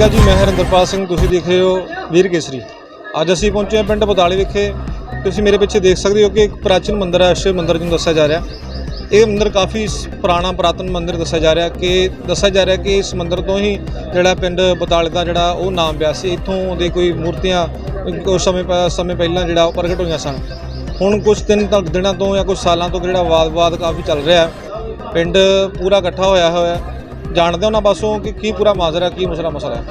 ਸਤਿ ਜੀ, ਮੈਂ ਹਰਿੰਦਰਪਾਲ ਸਿੰਘ, ਤੁਸੀਂ ਦੇਖ ਰਹੇ ਹੋ ਵੀਰ ਕੇਸਰੀ। ਅੱਜ ਅਸੀਂ ਪਹੁੰਚੇ ਹਾਂ ਪਿੰਡ ਬਦਾਲੀ ਵਿਖੇ। ਤੁਸੀਂ ਮੇਰੇ ਪਿੱਛੇ ਦੇਖ ਸਕਦੇ ਹੋ ਕਿ ਇੱਕ ਪ੍ਰਾਚੀਨ ਮੰਦਿਰ ਹੈ ਸ਼ਿਵ ਮੰਦਿਰ ਜਿਹਨੂੰ ਦੱਸਿਆ ਜਾ ਰਿਹਾ। ਇਹ ਮੰਦਿਰ ਕਾਫੀ ਪੁਰਾਣਾ, ਪੁਰਾਤਨ ਮੰਦਿਰ ਦੱਸਿਆ ਜਾ ਰਿਹਾ ਕਿ, ਦੱਸਿਆ ਜਾ ਰਿਹਾ ਕਿ ਇਸ ਮੰਦਿਰ ਤੋਂ ਹੀ ਜਿਹੜਾ ਪਿੰਡ ਬਦਾਲੇ ਦਾ ਜਿਹੜਾ ਉਹ ਨਾਮ ਪਿਆ ਸੀ। ਇੱਥੋਂ ਦੇ ਕੋਈ ਮੂਰਤੀਆਂ ਕੁਝ ਸਮੇਂ ਪ- ਸਮੇਂ ਪਹਿਲਾਂ ਜਿਹੜਾ ਉਹ ਪ੍ਰਗਟ ਹੋਈਆਂ ਸਨ। ਹੁਣ ਕੁਝ ਦਿਨ ਤੱਕ, ਦਿਨਾਂ ਤੋਂ ਜਾਂ ਕੁਝ ਸਾਲਾਂ ਤੋਂ ਜਿਹੜਾ ਵਾਦ-ਵਾਦ ਕਾਫੀ ਚੱਲ ਰਿਹਾ ਹੈ। ਪਿੰਡ ਪੂਰਾ ਇਕੱਠਾ ਹੋਇਆ ਹੋਇਆ ਹੈ। ਜਾਣਦੇ ਹੋ ਉਹਨਾਂ ਪਾਸੋਂ ਕਿ ਕੀ ਪੂਰਾ ਮਾਜਰਾ ਕੀ ਮਸਲਾ ਮਸਲਾ ਹੈ?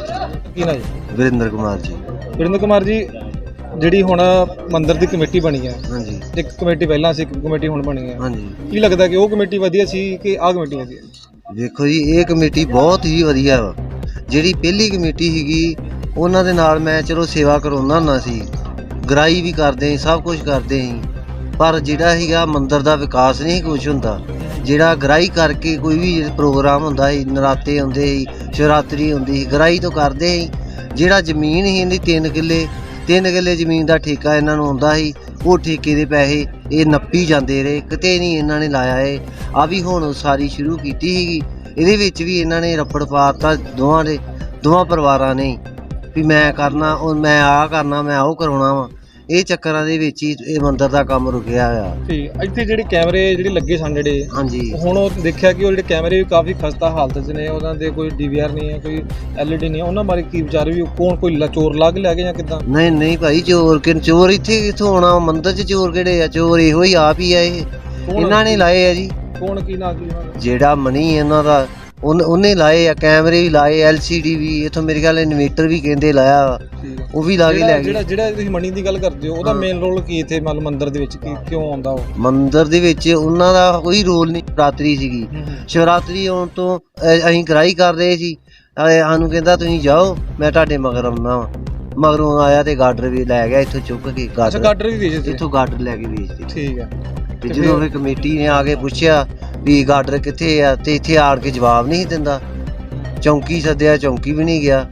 ਕੀ ਨਾ ਜੀ? ਵਰਿੰਦਰ ਕੁਮਾਰ ਜੀ। ਵਰਿੰਦਰ ਕੁਮਾਰ ਜੀ ਜਿਹੜੀ ਹੁਣ ਮੰਦਿਰ ਦੀ ਕਮੇਟੀ ਬਣੀ ਹੈ। ਹਾਂਜੀ। ਇੱਕ ਕਮੇਟੀ ਪਹਿਲਾਂ ਸੀ ਇੱਕ ਕਮੇਟੀ ਹੁਣ ਬਣੀ ਹੈ। ਹਾਂਜੀ। ਕੀ ਲੱਗਦਾ ਕਿ ਉਹ ਕਮੇਟੀ ਵਧੀਆ ਸੀ ਕਿ ਆਹ ਕਮੇਟੀ ਵਧੀਆ ਵੇਖੋ ਜੀ ਇਹ ਕਮੇਟੀ ਬਹੁਤ ਹੀ ਵਧੀਆ ਵਾ। ਜਿਹੜੀ ਪਹਿਲੀ ਕਮੇਟੀ ਸੀਗੀ ਉਹਨਾਂ ਦੇ ਨਾਲ ਮੈਂ ਚਲੋ ਸੇਵਾ ਕਰਾਉਂਦਾ ਹੁੰਦਾ ਸੀ। ਗਰਾਈ ਵੀ ਕਰਦੇ ਸੀ ਸਭ ਕੁਝ ਕਰਦੇ ਸੀ। ਪਰ ਜਿਹੜਾ ਸੀਗਾ ਮੰਦਿਰ ਦਾ ਵਿਕਾਸ ਨਹੀਂ ਕੁਝ ਹੁੰਦਾ। ਜਿਹੜਾ ਗਰਾਈ ਕਰਕੇ ਕੋਈ ਵੀ ਪ੍ਰੋਗਰਾਮ ਹੁੰਦਾ ਸੀ, ਨਰਾਤੇ ਹੁੰਦੇ ਸੀ, ਸ਼ਿਵਰਾਤਰੀ ਹੁੰਦੀ ਸੀ, ਗਰਾਈ ਤੋਂ ਕਰਦੇ ਸੀ। ਜਿਹੜਾ ਜ਼ਮੀਨ ਸੀ ਇਹਦੀ 3 ਕਿੱਲੇ 3 ਕਿੱਲੇ ਜ਼ਮੀਨ ਦਾ ਠੇਕਾ ਇਹਨਾਂ ਨੂੰ ਹੁੰਦਾ ਸੀ, ਉਹ ਠੇਕੇ ਦੇ ਪੈਸੇ ਇਹ ਨੱਪੀ ਜਾਂਦੇ ਰਹੇ, ਕਿਤੇ ਨਹੀਂ ਇਹਨਾਂ ਨੇ ਲਾਇਆ ਏ ਆ ਵੀ ਹੁਣ ਸਾਰੀ ਸ਼ੁਰੂ ਕੀਤੀ ਸੀਗੀ, ਇਹਦੇ ਵਿੱਚ ਵੀ ਇਹਨਾਂ ਨੇ ਰੱਪੜ ਪਾਤਾ ਦੋਵਾਂ ਦੇ, ਦੋਵਾਂ ਪਰਿਵਾਰਾਂ ਨੇ। ਵੀ ਮੈਂ ਕਰਨਾ, ਉਹ ਮੈਂ ਆ ਕਰਨਾ, ਮੈਂ ਉਹ ਕਰਾਉਣਾ ਵਾ। ਇਹ ਚੱਕਰਾਂ ਦੇ ਵਿੱਚ ਹੀ ਇਹ ਮੰਦਿਰ ਦਾ ਕੰਮ ਰੁਕਿਆ ਆ ਠੀਕ ਇੱਥੇ ਜਿਹੜੇ ਕੈਮਰੇ ਜਿਹੜੇ ਲੱਗੇ ਸਨ ਜਿਹੜੇ ਹਾਂਜੀ। ਹੁਣ ਉਹ ਦੇਖਿਆ ਕਿ ਉਹ ਜਿਹੜੇ ਕੈਮਰੇ ਵੀ ਕਾਫੀ ਖਸਤਾ ਹਾਲਤ 'ਚ ਨੇ ਉਹਨਾਂ ਦੇ ਕੋਈ ਡੀਵੀਆਰ ਨਹੀਂ ਹੈ ਕੋਈ ਐਲਈਡੀ ਨਹੀਂ ਹੈ ਉਹਨਾਂ ਬਾਰੇ ਕੀ ਵਿਚਾਰ ਵੀ ਕੌਣ ਕੋਈ ਲ- ਚੋਰ ਲੱਗ ਲੈ ਕੇ ਜਾਂ ਕਿਦਾਂ? ਨਹੀਂ ਨਹੀਂ ਭਾਈ ਚੋਰ ਕਿ ਚੋਰ ਇੱਥੇ ਕਿੱਥੋਂ ਆਉਣਾ? ਮੰਦਿਰ 'ਚ ਚੋਰ ਕਿਹੜੇ ਆ? ਚੋਰ ਇਹੋ ਹੀ ਆਪ ਹੀ ਆ ਇਹ। ਇਹਨਾਂ ਨੇ ਲਾਏ ਆ ਜੀ। ਕੌਣ ਕੀ ਨਾ ਕੀ ਉਹਨਾਂ ਦਾ? ਜਿਹੜਾ ਮਣੀ ਇਹਨਾਂ ਦਾ ਉਹਨ- ਉਹਨੇ ਲਾਏ ਆ ਕੈਮਰੇ ਵੀ ਲਾਏ ਐਲਸੀਡੀ ਵੀ ਇਥੋਂ ਮੇਰੇ ਖਿਆਲ ਇਨਵੇਟਰ ਵੀ ਕਹਿੰਦੇ ਲਾਇਆ ਵਾ। ਠੀਕ। ਉਹ ਵੀ ਲਾ ਕੇ ਜਿਹੜਾ ਲੈ ਜਿਹੜਾ ਗਏ। ਜਿਹੜਾ ਤੁਸੀਂ ਮਣੀ ਦੀ ਗੱਲ ਕਰਦੇ ਹੋ ਉਹਦਾ। ਮੇਨ ਰੋਲ ਕੀ ਇੱਥੇ ਮਤਲਬ ਮੰਦਿਰ ਦੇ ਵਿੱਚ? ਕੀ ਕਿਉਂ ਆਉਂਦਾ ਉਹ? ਮੰਦਿਰ ਦੇ ਵਿੱਚ ਉਹਨਾਂ ਦਾ ਕੋਈ ਰੋਲ ਨਹੀਂ ਸ਼ਿਵਰਾਤਰੀ ਸੀਗੀ। ਸ਼ਿਵਰਾਤਰੀ ਆਉਣ ਤੋਂ ਅ- ਅਸੀਂ ਗ੍ਰਾਈ ਕਰ ਰਹੇ ਸੀ। ਅ- ਸਾਨੂੰ ਕਹਿੰਦਾ ਤੁਸੀਂ ਜਾਓ ਮੈਂ ਤੁਹਾਡੇ ਮਗਰ ਆਉਣਾ ਵਾ। ਮਗਰੋਂ ਆਇਆ ਤੇ ਗਾਡਰ ਵੀ ਲੈ ਗਿਆ ਇੱਥੋਂ ਚੁੱਕ ਕੇ ਅੱਛਾ ਗਾਡਰ ਗਾਡਰ ਵੀ ਵੇਚਦੇ ਇੱਥੋਂ ਗਾਡਰ ਲੈ ਕੇ ਵੇਚਦੇ ਠੀਕ ਹੈ ਤੇ ਤੇ ਜਦੋਂ ਫਿਰ- ਕਮੇਟੀ ਨੇ ਆ ਕੇ ਪੁੱਛਿਆ ਵੀ ਗਾਡਰ ਕਿੱਥੇ ਆ ਤੇ ਇੱਥੇ ਆੜ ਕੇ ਜਵਾਬ ਨਹੀਂ ਸੀ ਦਿੰਦਾ। ਚੌਂਕੀ ਸੱਦਿਆ ਚੌਂਕੀ ਵੀ ਨਹੀਂ ਗਿਆ।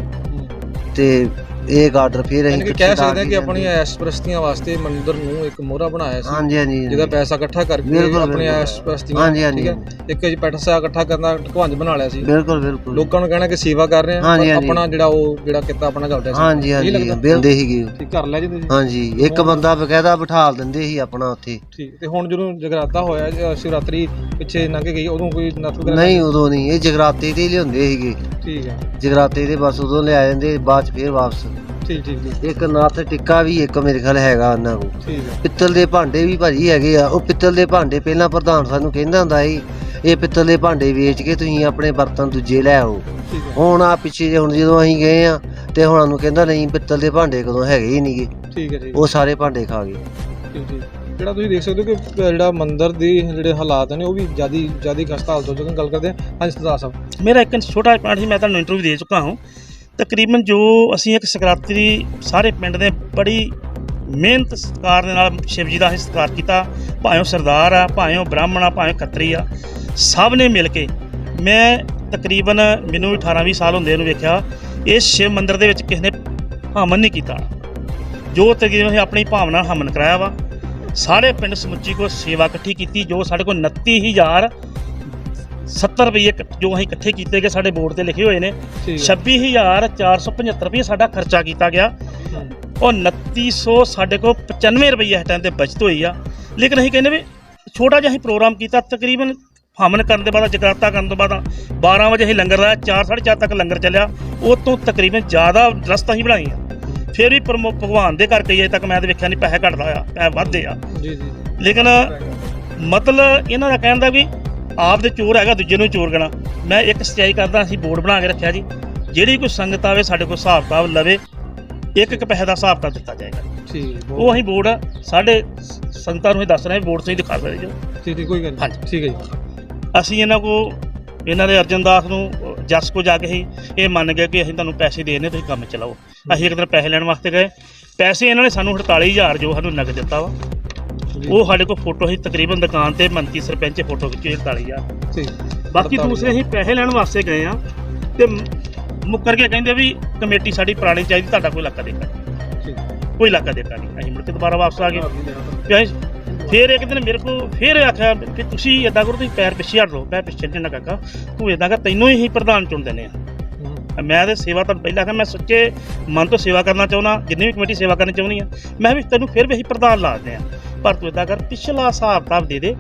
ਤੇ ਇਹ ਗਾਡਰ ਫਿਰ ਅਸੀਂ ਯਾਨੀ ਕਿ ਕਹਿ ਸਕਦੇ ਹਾਂ ਕਿ ਆਪਣੀ। ਐਸ਼ ਪ੍ਰਸਤੀਆਂ ਵਾਸਤੇ ਮੰਦਿਰ ਨੂੰ ਇੱਕ ਮੋਹਰਾ ਬਣਾਇਆ ਸੀ। ਹਾਂਜੀ ਹਾਂਜੀ ਜਿਹਦਾ ਪੈਸਾ ਇਕੱਠਾ ਕਰਕੇ ਬਿਲਕੁਲ, ਆਪਣੀ ਬਿਲਕੁਲ। ਐਸ਼ ਪ੍ਰਸਤੀਆਂ ਹਾਂਜੀ, ਹਾਂਜੀ, ਹੈ। ਇੱਕ ਜੀ ਪੈਸਾ ਇਕੱਠਾ ਕਰਨਾ ਢਕਵੰਜ ਬਣਾ ਲਿਆ ਸੀ। ਬਿਲਕੁਲ ਬਿਲਕੁਲ। ਲੋਕਾਂ ਨੂੰ ਕਹਿਣਾ ਕਿ ਸੇਵਾ ਕਰ ਰਹੇ ਆ ਹਾਂਜੀ, ਪਰ ਹਾਂਜੀ। ਆਪਣਾ ਜਿਹੜਾ ਉਹ ਜਿਹੜਾ ਕਿੱਤਾ ਆਪਣਾ ਚੱਲ ਰਿਹਾ ਸੀ। ਹਾਂਜੀ ਇਹ ਹਾਂਜੀ ਲੱਗਦਾ? ਬਿਲਦੇ ਸੀਗੇ। ਠੀਕ ਕਰ ਲਿਆ ਜੀ ਤੁਸੀਂ ਹਾਂਜੀ ਇੱਕ ਬੰਦਾ ਬਕਾਇਦਾ ਬਿਠਾਲ ਦਿੰਦੇ ਸੀ ਆਪਣਾ ਉੱਥੇ। ਠੀਕ ਤੇ ਹੁਣ ਜਦੋਂ ਜਗਰਾਤਾ ਹੋਇਆ ਜ- ਸ਼ਿਵਰਾਤਰੀ ਪਿੱਛੇ ਲੰਘ ਗਈ ਉਦੋਂ ਕੋਈ ਨੱਥ ਵਗੈਰਾ ਨਹੀਂ ਉਦੋਂ ਨਹੀਂ। ਇਹ ਜਗਰਾਤੇ ਤੇ ਹੀ ਲਿਆਉਂਦੇ ਸੀਗੇ। ਠੀਕ ਹੈ। ਜਗਰਾਤੇ ਦੇ ਬਸ ਉਦੋਂ ਲਿਆ ਜਾਂਦੇ ਬਾਅਦ ਚ ਫੇਰ ਵਾਪਸ। ਠੀਕ ਠੀਕ ਠੀਕ। ਇੱਕ ਨਾਥ ਟਿੱਕਾ ਵੀ ਇੱਕ ਮੇਰੇ ਖਿਆਲ ਹੈਗਾ ਉਹਨਾਂ ਕੋਲ। ਠੀਕ ਹੈ ਪਿੱਤਲ ਦੇ ਭਾਂਡੇ ਵੀ ਭਾਜੀ ਹੈਗੇ ਆ। ਉਹ ਪਿੱਤਲ ਦੇ ਭਾਂਡੇ ਪਹਿਲਾਂ ਪ੍ਰਧਾਨ ਸਾਨੂੰ ਕਹਿੰਦਾ ਹੁੰਦਾ ਸੀ ਇਹ ਪਿੱਤਲ ਦੇ ਭਾਂਡੇ ਵੇਚ ਕੇ ਤੁਸੀਂ ਆਪਣੇ ਬਰਤਨ ਦੂਜੇ ਲੈ ਆਓ। ਠੀਕ ਹੈ ਹੁਣ ਆ ਪਿੱਛੇ ਜੇ ਹੁਣ ਜਦੋਂ ਅਸੀਂ ਗਏ ਆ ਤੇ ਹੁਣ ਸਾਨੂੰ ਕਹਿੰਦਾ ਨਹੀਂ ਪਿੱਤਲ ਦੇ ਭਾਂਡੇ ਕਦੋਂ ਹੈਗੇ ਹੀ ਨਹੀਂਗੇ। ਠੀਕ ਹੈ ਠੀਕ ਉਹ ਸਾਰੇ ਭਾਂਡੇ ਖਾ ਗਏ। ਜਿਹੜਾ ਤੁਸੀਂ ਦੇਖ ਸਕਦੇ ਹੋ ਕਿ ਜਿਹੜਾ ਮੰਦਿਰ ਦੀ ਜਿਹੜੇ ਹਾਲਾਤ ਨੇ ਉਹ ਵੀ ਜਿਆਦੀ ਜਿਆਦੀ ਖਸਤਾ ਹਾਲਤ ਹੋ ਚੁੱਕੇ ਨੇ। ਗੱਲ ਕਰਦੇ ਹਾਂ ਹਾਂਜੀ ਸਰਦਾਰ ਸਾਹਿਬ। ਮੇਰਾ ਇੱਕ ਛੋਟਾ ਜਿਹਾ ਪੁਆਇੰਟ ਸੀ ਮੈਂ ਤੁਹਾਨੂੰ ਇੰਟਰਵਿਊ ਦੇ ਚੁੱਕਾ ਹਾਂ। ਤਕਰੀਬਨ ਜੋ ਅਸੀਂ ਇੱਕ ਸਕਰਾਤਰੀ ਸਾਰੇ ਪਿੰਡ ਦੇ ਬੜੀ ਮਿਹਨਤ ਸਤਿਕਾਰ ਦੇ ਨਾਲ ਸ਼ਿਵ ਜੀ ਦਾ ਅਸੀਂ ਸਤਿਕਾਰ ਕੀਤਾ। ਭਾਵੇਂ ਉਹ ਸਰਦਾਰ ਆ, ਭਾਵੇਂ ਉਹ ਬ੍ਰਾਹਮਣ ਆ, ਭਾਵੇਂ ਖੱਤਰੀ ਆ, ਸਭ ਨੇ ਮਿਲ ਕੇ ਮੈਂ ਤਕਰੀਬਨ ਮੈਨੂੰ ਵੀ 18 20 ਸਾਲ ਹੁੰਦੇ ਨੂੰ ਵੇਖਿਆ, ਇਸ ਸ਼ਿਵ ਮੰਦਿਰ ਦੇ ਵਿੱਚ ਕਿਸੇ ਨੇ ਹਮਨ ਨਹੀਂ ਕੀਤਾ। ਜੋ ਤਕਰੀਬਨ ਅਸੀਂ ਆਪਣੀ ਭਾਵਨਾ ਹਮਨ ਕਰਾਇਆ ਵਾ, ਸਾਰੇ ਪਿੰਡ ਸਮੁੱਚੀ ਕੋ ਸੇਵਾ ਇਕੱਠੀ ਕੀਤੀ, ਜੋ ਸਾਡੇ ਕੋਲ 29000 70 ਰੁਪਏ ਜੋ ਅਸੀਂ ਇਕੱਠੇ ਕੀਤੇ ਗਏ ਸਾਡੇ ਬੋਰਡ ਤੇ ਲਿਖੇ ਹੋਏ ਨੇ। ਠੀਕ ਹੈ। 26475 ਰੁਪਏ ਸਾਡਾ ਖਰਚਾ ਕੀਤਾ ਗਿਆ। ਉਹ 2900 ਸਾਡੇ ਕੋਲ 95 ਰੁਪਏ ਇਸ ਟਾਈਮ ਤੇ ਬਚਤ ਹੋਈ ਆ। ਲੇਕਿਨ ਅਸੀਂ ਕਹਿੰਦੇ ਵੀ ਛੋਟਾ ਜਿਹਾ ਅਸੀਂ ਪ੍ਰੋਗਰਾਮ ਕੀਤਾ ਤਕਰੀਬਨ ਹਮਨ ਕਰਨ ਦੇ ਬਾਅਦ ਜਗਰਾਤਾ ਕਰਨ ਤੋਂ ਬਾਅਦ 12 ਵਜੇ ਅਸੀਂ ਲੰਗਰ ਲਾਇਆ 4 4:30 ਤੱਕ ਲੰਗਰ ਚੱਲਿਆ। ਉਹ ਤੋਂ ਤਕਰੀਬਨ ਜ਼ਿਆਦਾ ਰਸਤਾ ਹੀ ਬਣਾਈ ਆ। ਫਿਰ ਵੀ ਪ੍ਰਮੋ ਭਗਵਾਨ ਦੇ ਕਰਕੇ ਅਜੇ ਤੱਕ ਮੈਂ ਤੇ ਵੇਖਿਆ ਨਹੀਂ ਪੈਸੇ ਘਟਦਾ ਆ ਪੈਸੇ ਵੱਧਦੇ ਆ। ਜੀ ਜੀ। ਲੇਕਿਨ ਮਤਲਬ ਇਹਨਾਂ ਦਾ ਕਹਿਣ ਦਾ ਵੀ ਆਪ ਦੇ ਚੋਰ ਹੈਗਾ ਦੂਜੇ ਨੂੰ ਚੋਰ ਗਣਾ ਮੈਂ ਇੱਕ ਸਚਾਈ ਕਰਦਾ ਅਸੀਂ ਬੋਰਡ ਬਣਾ ਕੇ ਰੱਖਿਆ ਜੀ। ਜਿਹੜੀ ਕੋਈ ਸੰਗਤ ਆਵੇ ਸਾਡੇ ਕੋਲ ਹਿਸਾਬ ਕਿਤਾਬ ਲਵੇ ਇੱਕ ਇੱਕ ਪੈਸੇ ਦਾ ਹਿਸਾਬ ਕਿਤਾਬ ਦਿੱਤਾ ਜਾਏਗਾ। ਠੀਕ ਉਹ ਅਸੀਂ ਬੋਰਡ ਸਾਡੇ ਸੰਗਤਾਂ ਨੂੰ ਹੀ ਦੱਸ ਰਹੇ ਹਾਂ ਬੋਰਡ ਤੋਂ ਹੀ ਦਿਖਾ ਸਕਦੇ ਜੋ। ਠੀਕ ਠੀਕ ਕੋਈ ਗੱਲ ਨਹੀਂ। ਠੀਕ ਹੈ ਜੀ। ਅਸੀਂ ਇਹਨਾਂ ਕੋ ਇਹਨਾਂ ਦੇ ਅਰਜਨਦਾਸ ਨੂੰ ਅਹ, ਜੱਸ ਕੋ ਜਾ ਕੇ ਹੀ ਇਹ ਮੰਨ ਗਏ ਕਿ ਅਸੀਂ ਤੁਹਾਨੂੰ ਪੈਸੇ ਦੇ ਨੇ ਤੁਸੀਂ ਕੰਮ ਚਲਾਓ। ਅਸੀਂ ਇੱਕ ਦਿਨ ਪੈਸੇ ਲੈਣ ਵਾਸਤੇ ਗਏ। ਪੈਸੇ ਇਹਨਾਂ ਨੇ ਸਾਨੂੰ 48000 ਜੋ ਸਾਨੂੰ ਨਗਦ ਦਿੱਤਾ ਵਾ। ਉਹ ਸਾਡੇ ਕੋਲ ਫੋਟੋ ਸੀ ਤਕਰੀਬਨ ਦੁਕਾਨ ਤੇ ਮੰਤਰੀ ਸਰਪੰਚ ਫੋਟੋ ਖਿੱਚੀ 48000 ਠੀਕ ਬਾਕੀ 48,000 ਦੂਸਰੇ ਅਸੀਂ ਪੈਸੇ ਲੈਣ ਵਾਸਤੇ ਗਏ ਆ ਤੇ ਮੁੱਕਰ ਕੇ ਕਹਿੰਦੇ ਵੀ ਕਮੇਟੀ ਸਾਡੀ ਪੁਰਾਣੀ ਚਾਹੀਦੀ ਤੁਹਾਡਾ ਕੋਈ ਇਲਾਕਾ ਠੀਕ ਕੋਈ ਇਲਾਕਾ ਦੇਗਾ ਨਹੀਂ। ਅਸੀਂ ਮੁੜ ਕੇ ਦੁਬਾਰਾ ਵਾਪਸ ਆ ਗਏ। ਤੇ ਅਸੀਂ ਫਿਰ ਇੱਕ ਦਿਨ ਮੇਰੇ ਕੋਲ ਫਿਰ ਆਖਿਆ ਕਿ ਤੁਸੀਂ ਇਦਾਂ ਕਰੋ ਤੁਸੀਂ ਪੈਰ ਪਿੱਛੇ ਹਟ ਲਓ। ਮੈਂ ਪਿੱਛੇ ਨਹੀਂ ਨਾ ਕਾਕਾ। ਤੂੰ ਇਦਾਂ ਕਰ ਤੈਨੂੰ ਹੀ ਪ੍ਰਧਾਨ ਚੁਣ ਦਿੰਦੇ ਆ। ਮੈਂ ਤੇ ਸੇਵਾ ਤੁਹਾਨੂੰ ਪਹਿਲਾਂ ਕਿਹਾ ਮੈਂ ਸੱਚੇ ਮਨ ਤੋਂ ਸੇਵਾ ਕਰਨਾ ਚਾਹੁੰਦਾ ਜਿੰਨੀ ਵੀ ਕਮੇਟੀ ਸੇਵਾ ਕਰਨੀ ਚਾਹੁੰਦੀ ਆ। ਮੈਂ ਵੀ ਤੈਨੂੰ ਫਿਰ ਵੀ ਅਸੀਂ ਪ੍ਰਧਾਨ ਲਾਦੇ ਆ। ਪਰ ਤੂੰ ਇਦਾਂ ਕਰ ਪਿਛਲਾ ਹਿਸਾਬ ਕਿਤਾਬ ਦੇ ਦੇ।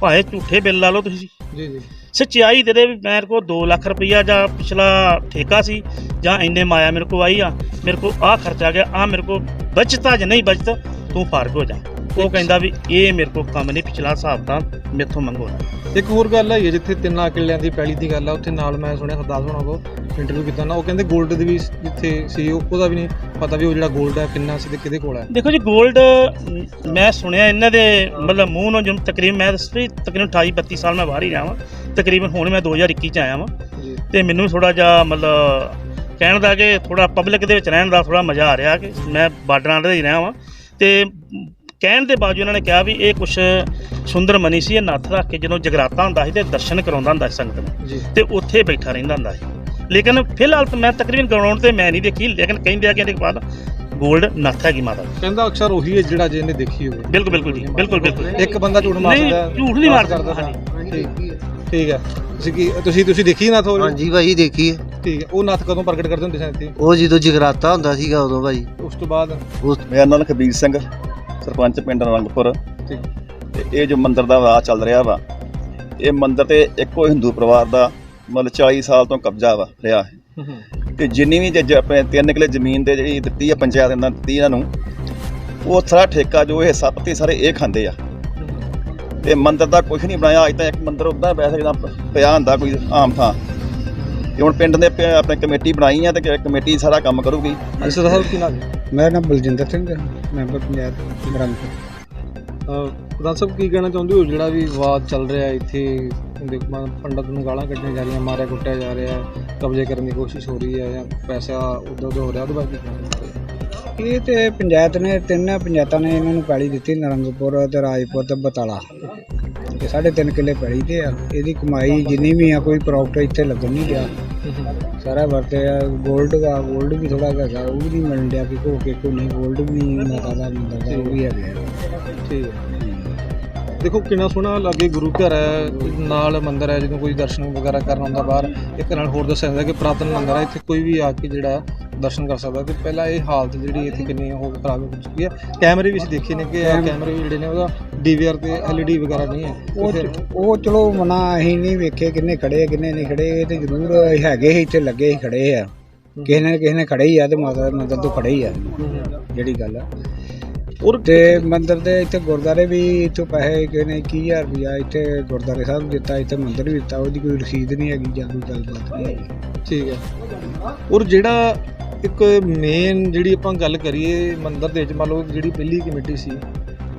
ਭਾਵੇਂ ਝੂਠੇ ਬਿੱਲ ਲਾ ਲਓ ਤੁਸੀਂ। ਜੀ ਜੀ। ਸੱਚਾਈ ਦੇ ਦੇ ਵੀ ਮੇਰੇ ਕੋਲ 2 ਲੱਖ ਰੁਪਈਆ ਜਾਂ ਪਿਛਲਾ ਠੇਕਾ ਸੀ ਜਾਂ ਇੰਨੇ ਮਾਇਆ ਮੇਰੇ ਕੋਲ ਆਈ ਆ ਮੇਰੇ ਕੋਲ ਆਹ ਖਰਚਾ ਗਿਆ ਆ ਮੇਰੇ ਕੋਲ ਬਚਤਾ ਜਾਂ ਨਹੀਂ ਬਚਤ ਤੂੰ ਫਾਰਗ ਹੋ ਜਾ। ਉਹ ਕਹਿੰਦਾ ਵੀ ਇਹ ਮੇਰੇ ਕੋਲ ਕੰਮ ਨਹੀਂ ਪਿਛਲਾ ਹਿਸਾਬ ਤਾਂ ਮੇਥੋਂ ਮੰਗੋ। ਇੱਕ ਹੋਰ ਗੱਲ ਹੈ ਜਿੱਥੇ ਤਿੰਨਾਂ ਕਿੱਲਿਆਂ ਦੀ ਪਹਿਲੀ ਦੀ ਗੱਲ ਹੈ ਉੱਥੇ ਨਾਲ ਮੈਂ ਸੁਣਿਆ ਸਰਦਾਰ ਹੋਣਾ ਕੋ ਇੰਟਰਵਿਊ ਕੀਤਾ ਨਾ ਉਹ ਕਹਿੰਦੇ ਗੋਲਡ ਦੀ ਵੀ ਜਿੱਥੇ ਸੀ ਉਹਦਾ ਵੀ ਨਹੀਂ ਪਤਾ ਵੀ ਉਹ ਜਿਹੜਾ ਗੋਲਡ ਹੈ ਕਿੰਨਾ ਸੀ ਤੇ ਕਿਹਦੇ ਕੋਲ ਹੈ ਦੇਖੋ ਜੀ ਗੋਲਡ ਮੈਂ ਸੁਣਿਆ ਇਹਨਾਂ ਦੇ ਮਤਲਬ ਮੂੰਹ ਨੂੰ ਜਦੋਂ ਤਕਰੀਬਨ ਮੈਂ ਤਕਰੀਬਨ 28 32 ਸਾਲ ਮੈਂ ਬਾਹਰ ਹੀ ਰਹਾ ਵਾਂ। ਤਕਰੀਬਨ ਹੁਣ ਮੈਂ 2021 ਚ ਆਇਆ ਵਾਂ। ਤੇ ਮੈਨੂੰ ਥੋੜਾ ਜਿਹਾ ਮਤਲਬ ਕਹਿਣ ਦਾ ਕਿ ਥੋੜਾ ਪਬਲਿਕ ਦੇ ਵਿੱਚ ਰਹਿਣ ਦਾ ਥੋੜਾ ਮਜ਼ਾ ਆ ਰਿਹਾ ਕਿ ਮੈਂ ਬਾਰਡਰਾਂ ਦੇ ਹੀ ਰਹਾ ਵਾਂ। ਤੇ ਕਹਿਣ ਦੇ ਬਾਵਜੂਦ ਉਹਨਾਂ ਨੇ ਕਿਹਾ ਵੀ ਇਹ ਕੁਛ ਸੁੰਦਰ ਮਨੀ ਸੀ ਇਹ ਨੱਥ ਰੱਖ ਕੇ ਜਦੋਂ ਜਗਰਾਤਾ ਹੁੰਦਾ ਸੀ ਤੇ ਦਰਸ਼ਨ ਕਰਾਉਂਦਾ ਹੁੰਦਾ ਸੀ ਸੰਗਤ ਨੂੰ ਤੇ ਉੱਥੇ ਬੈਠਾ ਰਹਿੰਦਾ ਹੁੰਦਾ ਸੀ। ਲੇਕਿਨ ਫਿਲਹਾਲ ਤਾਂ ਮੈਂ ਤਕਰੀਬਨ ਗਰਾਊਂਡ ਤੇ ਮੈਂ ਨਹੀਂ ਦੇਖੀ ਲੇਕਿਨ ਕਹਿੰਦੇ ਆ ਕਿ ਇਹਦੇ ਬਾਅਦ 골ਡ ਨੱਥ ਹੈਗੀ ਮਾਤਾ। ਕਹਿੰਦਾ ਅਕਸਰ ਉਹੀ ਹੈ ਜਿਹੜਾ ਜੇ ਇਹਨੇ ਦੇਖੀ ਹੋਵੇ। ਬਿਲਕੁਲ ਬਿਲਕੁਲ ਜੀ ਬਿਲਕੁਲ ਬਿਲਕੁਲ। ਇੱਕ ਬੰਦਾ ਝੂਠ ਮਾਰ ਨਹੀਂ, ਸਕਦਾ ਝੂਠ ਨਹੀਂ ਮਾਰ ਸਕਦਾ, ਠੀਕ ਠੀਕ ਹੈ। ਤੁਸੀਂ ਕੀ ਤੁਸੀਂ ਤੁਸੀਂ ਦੇਖੀ ਨਾ ਥੋੜੀ ਹਾਂਜੀ ਭਾਈ ਦੇਖੀਏ ਠੀਕ ਹੈ ਉਹ ਨੱਥ ਕਦੋਂ ਪ੍ਰਗਟ ਕਰਦੇ ਹੁੰਦੇ ਸਨ ਇੱਥੇ? ਉਹ ਜਦੋਂ ਜਗਰਾਤਾ ਹੁੰਦਾ ਸੀਗਾ ਉਦੋਂ ਭਾਈ। ਉਸ ਤੋਂ ਬਾਅਦ? ਉਸ ਮੇਰਾ ਨਾਮ ਖਬੀਰ ਸਿੰਘ ਸਰਪੰਚ ਪਿੰਡ ਰੰਗਪੁਰ। ਤੇ ਇਹ ਜੋ ਮੰਦਿਰ ਦਾ ਵਿਆਹ ਚੱਲ ਰਿਹਾ ਵਾ ਇਹ ਮੰਦਿਰ ਤੇ ਇੱਕੋ ਹਿੰਦੂ ਪਰਿਵਾਰ ਦਾ ਮਤਲਬ 40 ਸਾਲ ਤੋਂ ਕਬਜ਼ਾ ਵਾ ਰਿਹਾ ਹੈ। ਤੇ ਜਿੰਨੀ ਵੀ ਜੇ ਆਪਣੇ ਤਿੰਨ ਕਿਲੇ ਜ਼ਮੀਨ ਤੇ ਜਿਹੜੀ ਦਿੱਤੀ ਆ ਪੰਚਾਇਤ ਨੇ ਦਿੱਤੀ ਇਹਨਾਂ ਨੂੰ ਉਹ ਸਾਰਾ ਠੇਕਾ ਜੋ ਇਹ ਸੱਪਤੀ ਸਾਰੇ ਇਹ ਖਾਂਦੇ ਆ। ਤੇ ਮੰਦਿਰ ਦਾ ਕੁਝ ਨਹੀਂ ਬਣਾਇਆ ਅੱਜ ਤਾਂ ਇੱਕ ਮੰਦਿਰ ਉਦਾਂ ਵੈਸੇ ਜਿੱਦਾਂ ਪਿਆ ਹੁੰਦਾ ਕੋਈ ਆਮ ਥਾਂ। ਤੇ ਹੁਣ ਪਿੰਡ ਨੇ ਪ- ਆਪਣੇ ਕਮੇਟੀ ਬਣਾਈ ਆ ਤੇ ਕਮੇਟੀ ਸਾਰਾ ਕੰਮ ਕਰੂਗੀ। ਅਸਰ ਸਾਹਿਬ ਕੀ ਨਾਮ ਮੇਰਾ ਨਾਮ ਬਲਜਿੰਦਰ ਸਿੰਘ ਹੈ, ਮੈਂਬਰ ਪੰਚਾਇਤ ਬਰੰਪੁਰ ਅਹ ਪ੍ਰਧਾਨ ਸਾਹਿਬ ਕੀ ਕਹਿਣਾ ਚਾਹੁੰਦੇ ਹੋ ਜਿਹੜਾ ਵੀ ਵਿਵਾਦ ਚੱਲ ਰਿਹਾ ਇੱਥੇ ਦੇਖ ਪੰਡਤ ਨੂੰ ਗਾਲਾਂ ਕੱਢੀਆਂ ਜਾ ਰਹੀਆਂ, ਮਾਰਿਆ ਕੁੱਟਿਆ ਜਾ ਰਿਹਾ, ਕਬਜ਼ੇ ਕਰਨ ਦੀ ਕੋਸ਼ਿਸ਼ ਹੋ ਰਹੀ ਹੈ ਜਾਂ ਪੈਸਾ ਉੱਧਰ ਉੱਧਰ ਹੋ ਰਿਹਾ, ਉਹਦੇ ਬਾਰੇ ਕੀ ਕਹਿਣਾ ਚਾਹੁੰਦੇ ਹੋ? ਇਹ ਤੇ ਪੰਚਾਇਤ ਨੇ, ਤਿੰਨ ਪੰਚਾਇਤਾਂ ਨੇ ਇਹਨਾਂ ਨੂੰ ਪੈਲੀ ਦਿੱਤੀ, ਨਰੰਗਪੁਰ ਤੇ ਰਾਜਪੁਰ ਤੇ ਬਤਾਲਾ। ਇਹ ਤਿੰਨ ਕਿੱਲੇ ਪੈਲੀ ਤੇ ਆ। ਇਹਦੀ ਕਮਾਈ ਜਿੰਨੀ ਵੀ ਆ, ਕੋਈ ਪ੍ਰੋਫਿਟ ਇੱਥੇ ਲੱਗਣ ਨਹੀਂ ਗਿਆ ਸਾਰਾ ਵਰਤੇ ਆ 골ਡ ਦਾ 골ਡ ਵੀ ਥੋੜਾ ਹੈਗਾ, ਉਹ ਵੀ ਨਹੀਂ ਮਿਲਣ ਡਿਆ ਕਿ ਕੋ ਕੇ ਕੋਈ ਨਹੀਂ 골ਡ ਵੀ ਮਾਤਾ ਦਾ ਮੰਦਰ ਦਾ ਉਹ ਵੀ ਆ। ਗਿਆ ਠੀਕ ਦੇਖੋ, ਕਿੰਨਾ ਸੋਹਣਾ ਲਾਗੇ ਗੁਰੂ ਘਰ ਹੈ, ਨਾਲ ਮੰਦਰ ਹੈ ਜਦੋਂ ਕੋਈ ਦਰਸ਼ਨ ਵਗੈਰਾ ਕਰਨ ਆਉਂਦਾ ਬਾਹਰ। ਇੱਕ ਨਾਲ ਹੋਰ ਦੱਸਿਆ ਜਾਂਦਾ ਕਿ ਪ੍ਰਾਤਨ ਮੰਦਰ ਹੈ, ਇੱਥੇ ਕੋਈ ਵੀ ਆ ਕੇ ਜਿਹੜਾ ਦਰਸ਼ਨ ਕਰ ਸਕਦਾ ਤੇ ਪਹਿਲਾਂ ਇਹ ਹਾਲਤ ਜਿਹੜੀ ਇੱਥੇ ਕਿੰਨੀ ਉਹ ਖਰਾਬ ਹੋ ਚੁੱਕੀ ਹੈ। ਕੈਮਰੇ ਵੀ ਅਸੀਂ ਦੇਖੇ ਨੇ ਕਿ ਇਹ ਕੈਮਰੇ ਵੀ ਜਿਹੜੇ ਨੇ ਉਹਦਾ ਡੀਵੀਆਰ ਤੇ ਐਲਈਡੀ ਵਗੈਰਾ ਨਹੀਂ ਹੈ। ਉਹ ਚਲੋ ਮਨਾ ਅਸੀਂ ਨਹੀਂ ਵੇਖੇ ਕਿੰਨੇ ਖੜੇ ਆ ਕਿੰਨੇ ਨਹੀਂ ਖੜੇ ਇਹ ਤੇ ਜ਼ਰੂਰ ਹੈਗੇ ਸੀ ਇੱਥੇ ਲੱਗੇ ਸੀ ਖੜੇ ਆ। ਕਿਸੇ ਨੇ ਕਿਸੇ ਨੇ ਖੜੇ ਹੀ ਆ ਤੇ ਮਾਤਾ ਦੇ ਮੰਦਰ ਤੋਂ ਖੜੇ ਹੀ ਆ ਜਿਹੜੀ ਗੱਲ ਆ। ਔਰ ਤੇ ਮੰਦਰ ਦੇ ਇੱਥੇ ਗੁਰਦਾਰੇ ਵੀ ਇੱਥੋਂ ਪੈਸੇ ਕਿਸੇ ਨੇ 21000 ਰੁਪਇਆ ਇੱਥੇ ਗੁਰਦਾਰੇ ਸਾਹਿਬ ਦਿੱਤਾ ਇੱਥੇ ਮੰਦਰ ਵੀ ਦਿੱਤਾ ਉਹਦੀ ਕੋਈ ਰਸੀਦ ਨਹੀਂ ਹੈਗੀ ਜਾਂ ਕੋਈ ਗੱਲਬਾਤ ਨਹੀਂ ਹੈਗੀ। ਠੀਕ ਹੈ। ਔਰ ਜਿਹੜਾ ਇੱਕ ਮੇਨ ਜਿਹੜੀ ਆਪਾਂ ਗੱਲ ਕਰੀਏ ਮੰਦਰ ਦੇ ਵਿੱਚ, ਮੰਨ ਲਓ ਜਿਹੜੀ ਪਹਿਲੀ ਕਮੇਟੀ ਸੀ,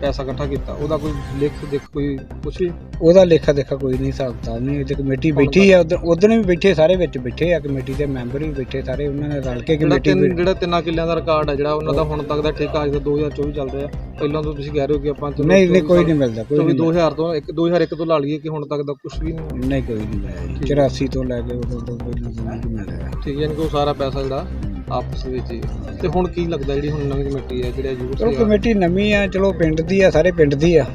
ਪੈਸਾ ਇਕੱਠਾ ਕੀਤਾ, ਉਹਦਾ ਕੋਈ ਲਿਖ ਦੇਖ ਕੋਈ ਕੁਛ ਵੀ? ਉਹਦਾ ਲੇਖਾ ਦੇਖਾ ਕੋਈ ਨਹੀਂ ਹਿਸਾਬ ਕਿਤਾਬ ਨਹੀਂ। ਤੇ ਕਮੇਟੀ ਬੈਠੀ ਆ ਉਦੋਂ ਵੀ ਬੈਠੇ ਸਾਰੇ ਵਿੱਚ ਬੈਠੇ ਆ ਕਮੇਟੀ ਦੇ ਮੈਂਬਰ ਵੀ ਬੈਠੇ ਸਾਰੇ ਉਹਨਾਂ ਨੇ ਰਲ ਕੇ ਕਮੇਟੀ ਤਿੰਨ ਜਿਹੜਾ ਤਿੰਨਾਂ ਕਿੱਲਿਆਂ ਦਾ ਰਿਕਾਰਡ ਹੈ ਜਿਹੜਾ ਉਹਨਾਂ ਦਾ ਹੁਣ ਤੱਕ ਦਾ ਠੇਕਾ ਅੱਜ ਦਾ 2024 ਚੱਲ ਰਿਹਾ। ਪਹਿਲਾਂ ਤੋਂ ਤੁਸੀਂ ਕਹਿ ਰਹੇ ਹੋ ਕਿ ਆਪਾਂ ਨਹੀਂ ਨਹੀਂ 24 ਕੋਈ ਨਹੀਂ ਮਿਲਦਾ ਕੋਈ ਨਹੀਂ 2000 ਤੋਂ ਇੱਕ 2001 ਤੋਂ ਲਾ ਲਈਏ ਕਿ ਹੁਣ ਤੱਕ ਦਾ ਕੁਝ ਵੀ ਨਹੀਂ। ਨਹੀਂ ਕੋਈ ਨਹੀਂ ਮਿਲਿਆ ਜੀ। 84 ਤੋਂ ਲੈ ਕੇ ਉਦੋਂ ਤੋਂ ਕੋਈ ਨਹੀਂ ਮਿਲਿਆ। ਠੀਕ ਹੈ ਕਿ ਉਹ ਸਾਰਾ ਪੈਸਾ ਜਿਹੜਾ ਆਪਸ ਵਿੱਚ ਹੀ। ਤੇ ਹੁਣ ਕੀ ਲੱਗਦਾ ਜਿਹੜੀ ਹੁਣ ਨਵੀਂ ਕਮੇਟੀ ਹੈ ਜਿਹੜਾ ਯੂਥ ਚਲੋ ਕਮੇਟੀ ਨਵੀਂ ਆ ਚਲੋ ਪਿੰਡ ਦੀ ਆ ਸਾਰੇ ਪਿੰਡ ਦੀ ਆ।